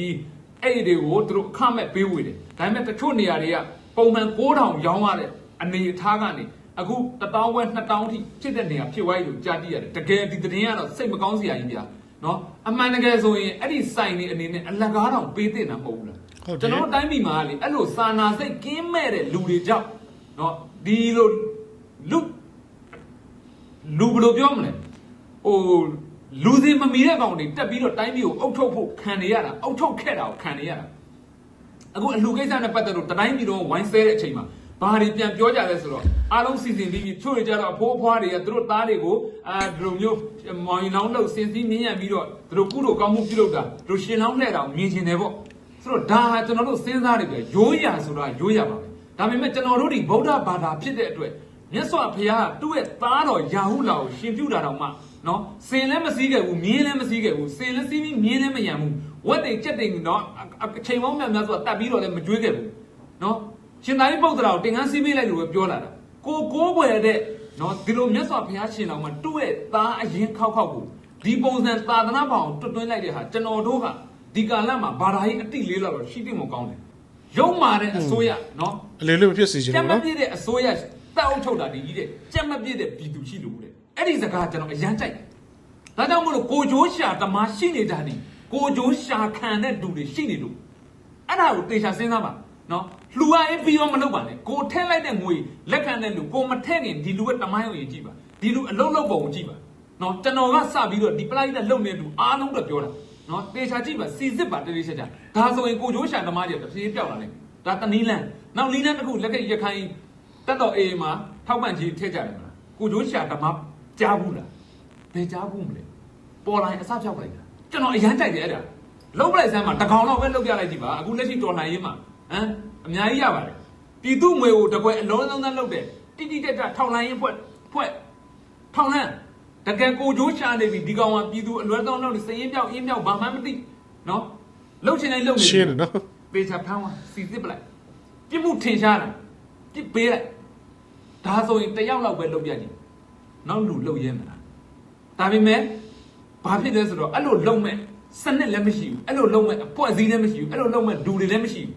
Speaker 8: အိတ်တွေကိုသူတို့အခမဲ့ပေးဝေတယ်။ဒါပေမဲ့တချို့နေရာတွေကပုံမှန်9000ရောင်းရတဲ့အနေအထားကနေအခု1000ဝက်2000ထိဖြစ်တဲ့နေရာဖြစ်သွားပြီလို့ကြားသိရတယ်။တကယ်ဒီသတင်းကတော့စိတ်မကောင်းစရာကြီးဗျာ။နော်အမှန်တကယ်ဆိုရင်အဲ့ဒီစိုင်နေအနေနဲ့အလကားတောင်ပေးတင်တာမဟုတ်ဘူးလား
Speaker 1: ဟုတ်တယ်
Speaker 8: ကျွန်တော်တို့တိုင်းပြည်မှာလေအဲ့လိုစာနာစိတ်ကင်းမဲ့တဲ့လူတွေကြောင့်နော်ဒီလိုလူလူဘယ်လိုပြောမလဲဟိုလူစီမမီတဲ့ကောင်တွေတက်ပြီးတော့တိုင်းပြည်ကိုအုပ်ထုတ်ဖို့ခံနေရတာအုပ်ထုတ်ခဲ့တာကိုခံနေရတာအခုအလှကိစ္စနဲ့ပတ်သက်လို့တတိုင်းပြည်တော့ဝိုင်းဆဲတဲ့အချိန်မှာဘာတွေပြန်ပြောကြလဲဆိုတော့အားလုံးစီစဉ်ပြီးပြီချို့တွေကြတော့အဖိုးအဖွားတွေကသူတို့သားတွေကိုအာဒီလိုမျိုးမောင်ရင်လောင်းလို့စင်စည်းမြင်းရံပြီးတော့သူတို့ကုလိုကောင်းမှုပြုလုပ်တာသူတို့ရှင်လောင်းလှဲ့တာကိုမြင်ချင်တယ်ပေါ့ ဆိုတော့ဒါဟာကျွန်တော်တို့စဉ်းစားနေပြီရိုးရာဆိုတာရိုးရာပါပဲဒါပေမဲ့ကျွန်တော်တို့ဒီဗုဒ္ဓဘာသာဖြစ်တဲ့အတွက်မြတ်စွာဘုရားကသူ့ရဲ့သားတော်ယာဟုလာကိုရှင်ပြုတာတော့မှနော်စင်လည်းမစည်းခဲ့ဘူးမြင်းလည်းမစည်းခဲ့ဘူးစင်လည်းစီးပြီးမြင်းလည်းမယံဘူးဝက်တွေကြက်တွေနော်အအချိန်ပေါင်းများများဆိုတာတတ်ပြီးတော့လည်းမကြွေးခဲ့ဘူးနော်ရှင်သာရိပုတ္တရာကိုတင်ကန်းစီးပေးလိုက်လို့ပဲပြောလာတာကိုကိုးကွယ်တဲ့နော်ဒီလိုမြတ်စွာဘုရားရှင်တော်မှာသူ့ရဲ့သားအရင်ခောက်ခောက်ကိုဒီပုံစံသာသနာ့ဘောင်တွတ်တွင်းလိုက်တဲ့ဟာကျွန်တော်တို့က ဒီကာလမှာဘာသာရေးအတိလေးလောက်တော့ရှိတိမကောင်းတယ်ရုံမာတဲ့အစိုးရနော်
Speaker 1: အလေးလေးမဖြစ်စေချင်
Speaker 8: ကြက်
Speaker 1: ဘူး
Speaker 8: မ
Speaker 1: နော်
Speaker 8: ပြည့်တဲ့အစိုးရတောက်အုပ်ချုပ်တာဒီကြီးတဲ့ကြက်မပြည့်တဲ့ပြည်သူရှိလို့တဲ့အဲ့ဒီစကားကျွန်တော်အရန်ကြိုက်တယ်ဒါကြောင့်မို့လို့ကိုဂျိုးရှာတမားရှိနေတာဒီကိုဂျိုးရှာခံတဲ့လူတွေရှိနေလို့အဲ့ဒါကိုတေချာစဉ်းစားပါနော်လှူရရင်ပြီးတော့မလုပ်ပါနဲ့ကိုထည့်လိုက်တဲ့ငွေလက်ခံတဲ့လူကိုမထည့်ခင်ဒီလူရဲ့တမိုင်းကိုရင်ကြည့်ပါဒီလူအလုံးလုံးပုံကိုကြည့်ပါနော်ကျွန်တော်ကစပြီးတော့ဒီပလိုက်တဲ့လုံနေတဲ့လူအားလုံးတော့ပြောတာ နော်တေချာကြည့်ပါစီစစ်ပါတေချာချာဒါဆိုရင်ကိုဂျိုးရှာတမားတွေတစ်ပြေးပြောက်လာတယ်ဒါတနည်းလန်းနောက်နီးလန်းတစ်ခုလက်ကရခိုင်တက်တော်အေးမှာထောက်ပံ့ကြီးထည့်ကြတယ်မလားကိုကျိုးရှာဓမ္မကြားဘူးလားဘယ်ကြားဘူးမလဲပေါ်လာရင်အစဖြောက်လိုက်တာကျွန်တော်အရန်ကြိုက်တယ်အဲ့ဒါလုံးပလိုက်စမ်းမှာတကောင်တော့ပဲလုံးပြလိုက်ကြည့်ပါအခုလက်ရှိတော်လှန်ရေးမှာဟမ်အများကြီးရပါတယ်ပြည်သူငွေကိုတကွယ်အလုံးစုံသန်းလုပ်တယ်တိတိတက်တက်ထောက်လှန်ရေးဖွဲ့ဖွဲ့ထောက်လှန် တကယ်ကိုကျိုးရှာနေပြီဒီကောင်ကပြည်သူအလွယ်သုံးလုပ်နေစရင်ပြောက်အင်းပြောက်ဘာမှမသိနော်လှုပ်ချင်တိုင်းလှုပ်နေ
Speaker 1: ရှင်းတယ်နော်
Speaker 8: ပေချာဖမ်းသွားစီစစ်ပလိုက်ပြစ်မှုထင်ရှားတာပြစ်ပေးလိုက်ဒါဆိုရင်တယောက်လောက်ပဲလုပ်ပြကြည့်နောက်လူလုပ်ရဲမလားဒါပေမဲ့ဘာဖြစ်လဲဆိုတော့အဲ့လိုလုံမဲ့စနစ်လည်းမရှိဘူးအဲ့လိုလုံမဲ့အဖွဲ့အစည်းလည်းမရှိဘူးအဲ့လိုလုံမဲ့ဒူတွေလည်းမရှိဘူး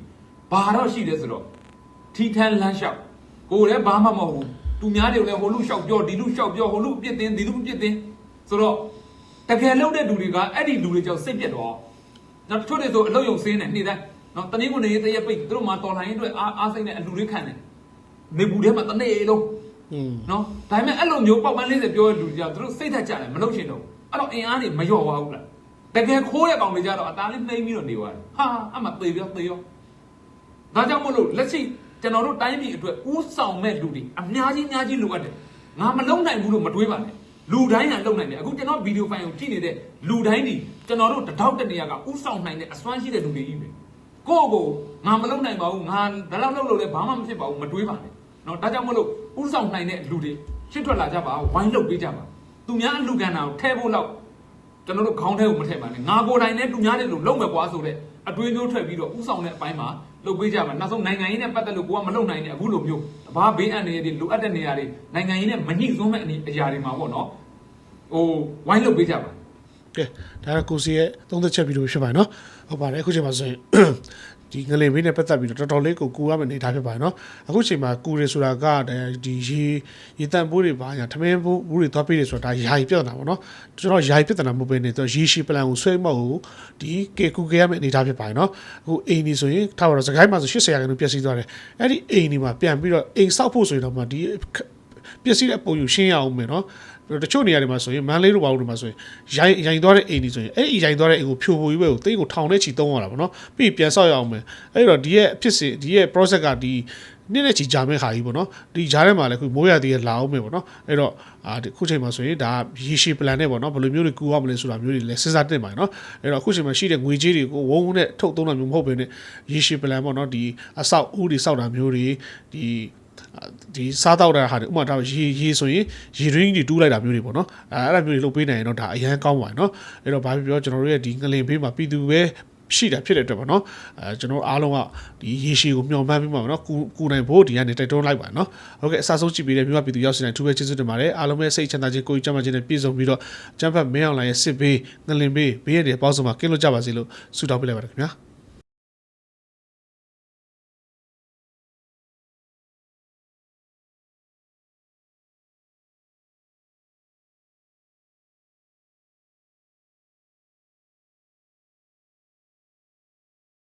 Speaker 8: ဘာတော့ရှိလဲဆိုတော့ထီထန်းလမ်းလျှောက်ကိုယ်လည်းဘာမှမဟုတ်ဘူး သူများတွေလည်းဟိုလူလျှောက်ပြောဒီလူလျှောက်ပြောဟိုလူအပြစ်တင်ဒီလူအပြစ်တင်ဆိုတော့တကယ်လုံတဲ့ဒူတွေကအဲ့ဒီလူတွေကြောင့်စိတ်ပြတ်တော့နောက်တချို့တွေဆိုအလုတ်ယုံစင်းတယ်နေ့တိုင်းနော်တနည်းကိုနေတရက်ပိတ်သူတို့မှတော်လိုင်းအတွက်အားအားစိတ်နဲ့အလူတွေခံတယ်နေဘူးထဲမှာတနေ့လုံး
Speaker 1: อืม
Speaker 8: နော်ဒါပေမဲ့အဲ့လိုမျိုးပေါက်ပန်း40ပြောတဲ့လူတွေကသူတို့စိတ်သက်ကြတယ်မလုပ်ချင်တော့ဘူးအဲ့တော့အင်အားတွေမလျော့ပါဘူးလားတကယ်ခိုးတဲ့ကောင်တွေကြတော့အသားလေးနှိမ့်ပြီးတော့နေသွားတယ်ဟာအမှသေပြောသေရောဒါကြောင့်မို့လို့လက်ရှိ ကျွန်တော်တို့တိုင်းပြည်အတွက်ဥဆောင်မဲ့လူတွေအများကြီးအများကြီးလိုအပ်တယ်ငါမလုံနိုင်ဘူးလို့မတွေးပါနဲ့လူတိုင်းကလုံနိုင်တယ်အခုကျွန်တော်ဗီဒီယိုဖိုင်ကိုကြည့်နေတဲ့လူတိုင်းဒီကျွန်တော်တို့တထောက်တနေရကဥဆောင်နိုင်တဲ့အစွမ်းရှိတဲ့လူတွေကြီးပဲကိုယ့်ကိုငါမလုံနိုင်ပါဘူးငါဒါလောက်လုပ်လို့လည်းဘာမှမဖြစ်ပါဘူးမတွေးပါနဲ့နော်ဒါကြောင့်မို့လို့ဥဆောင်နိုင်တဲ့လူတွေရှင်းထွက်လာကြပါဝိုင်းလုပ်ပေးကြပါသူများအလူကန်တာကိုထဲဖို့လောက်ကျွန်တော်တို့ခေါင်းထဲကိုမထည့်ပါနဲ့ငါကိုယ်တိုင်နဲ့သူများတွေလို့လုံမဲ့ကွာဆိုတဲ့အတွေးမျိုးထွက်ပြီးတော့ဥဆောင်တဲ့အပိုင်းမှာ လုပ်ပေးကြပါနောက်ဆုံးနိုင်ငံရေးနဲ့ပတ်သက်လို့ကိုကမလုံနိုင်တဲ့အခုလိုမျိုးတဘာဘေးအန္တရာယ်တွေလိုအပ်တဲ့နေရာတွေနိုင်ငံရေးနဲ့မညှိစွန်းမဲ့အနေအရာတွေမှာပေါ့နော်ဟိုဝိုင်းလုပ်ပေးကြပါ
Speaker 1: ကဲဒါကကိုစီရဲ့သုံးသက်ချက်ဗီဒီယိုဖြစ်ပါတယ်နော်ဟုတ်ပါတယ်အခုချိန်မှာဆိုရင် ဒီငလင်ဘေးနဲ့ပတ်သက်ပြီးတော့တော်တော်လေးကိုကူရမယ့်အနေအထားဖြစ်ပါတယ်နော်အခုချိန်မှာကူရဆိုတာကဒီရေရေတန်ပိုးတွေပါညာထမင်းပိုးဘူးတွေသွားပေးတယ်ဆိုတာဒါယာယီပြဿနာပေါ့နော်ကျွန်တော်ယာယီပြဿနာမဟုတ်ဘဲနဲ့တော့ရေရှည်ပလန်ကိုဆွဲမဟုတ်ဘူးဒီကေကူကေရမယ့်အနေအထားဖြစ်ပါတယ်နော်အခုအိမ်ဒီဆိုရင်ထားပါတော့စကိုင်းမှာဆို80ရာခိုင်နှုန်းပျက်စီးသွားတယ်အဲ့ဒီအိမ်ဒီမှာပြန်ပြီးတော့အိမ်ဆောက်ဖို့ဆိုရင်တော့မှဒီပစ္စည်းတဲ့ပုံယူရှင်းရအောင်မယ်နော် တချို့နေရာတွေမှာဆိုရင်မန်လေးတို့ဘာလို့ဒီမှာဆိုရင်ရိုင်ရိုင်သွားတဲ့အိမ်ကြီးဆိုရင်အဲ့ဒီရိုင်သွားတဲ့အိမ်ကိုဖြိုဖို့ကြီးပဲကိုတိတ်ကိုထောင်နဲ့ချီတုံးရတာပေါ့နော်ပြီးပြန်ဆောက်ရအောင်မယ်အဲ့တော့ဒီရဲ့အဖြစ်စီဒီရဲ့ process ကဒီနေ့နဲ့ချီကြာမဲ့ခါကြီးပေါ့နော်ဒီဂျားထဲမှာလည်းခုမိုးရသေးရလာအောင်မယ်ပေါ့နော်အဲ့တော့အာဒီခုချိန်မှာဆိုရင်ဒါရေရှည် plan နဲ့ပေါ့နော်ဘယ်လိုမျိုးတွေကူရမလဲဆိုတာမျိုးတွေလည်းစဉ်းစားတင်ပါတယ်နော်အဲ့တော့အခုချိန်မှာရှိတဲ့ငွေကြေးတွေကိုဝုန်းဝုန်းနဲ့ထုတ်သုံးတာမျိုးမဟုတ်ဘဲနဲ့ရေရှည် plan ပေါ့နော်ဒီအဆောက်အဦတွေစောက်တာမျိုးတွေဒီ ဒီစားတော့တဲ့ဟာတွေဥပမာဒါရေရေဆိုရင်ရေရင်းတွေတူးလိုက်တာမျိုးတွေပေါ့နော်အဲအဲ့ဒါမျိုးတွေလုပ်ပေးနိုင်ရင်တော့ဒါအရန်ကောင်းပါတယ်နော်အဲ့တော့ဘာဖြစ်ပြောကျွန်တော်တို့ရဲ့ဒီငလင်ဘေးမှာပြည်သူပဲရှိတာဖြစ်တဲ့အတွက်ပေါ့နော်အဲကျွန်တော်အားလုံးကဒီရေရှည်ကိုမျှော်မှန်းပြီးမှာပေါ့နော်ကူကူနိုင်ဖို့ဒီကနေတိုက်တွန်းလိုက်ပါနော်ဟုတ်ကဲ့အစားဆုံးကြည့်ပေးတဲ့မြို့ကပြည်သူရောက်စီတိုင်းသူပဲကျေးဇူးတင်ပါတယ်အားလုံးပဲစိတ်ချမ်းသာခြင်းကိုယ်ကြီးကျန်းမာခြင်းနဲ့ပြည့်စုံပြီးတော့ကျန်းဖတ်မင်းအောင်လိုင်းရဲ့စစ်ဘေးငလင်ဘေးဘေးရတဲ့ပေါင်းစုံမှာကင်းလို့ကြပါစေလို့ဆုတောင်းပေးလိုက်ပါတယ်ခင်ဗျာ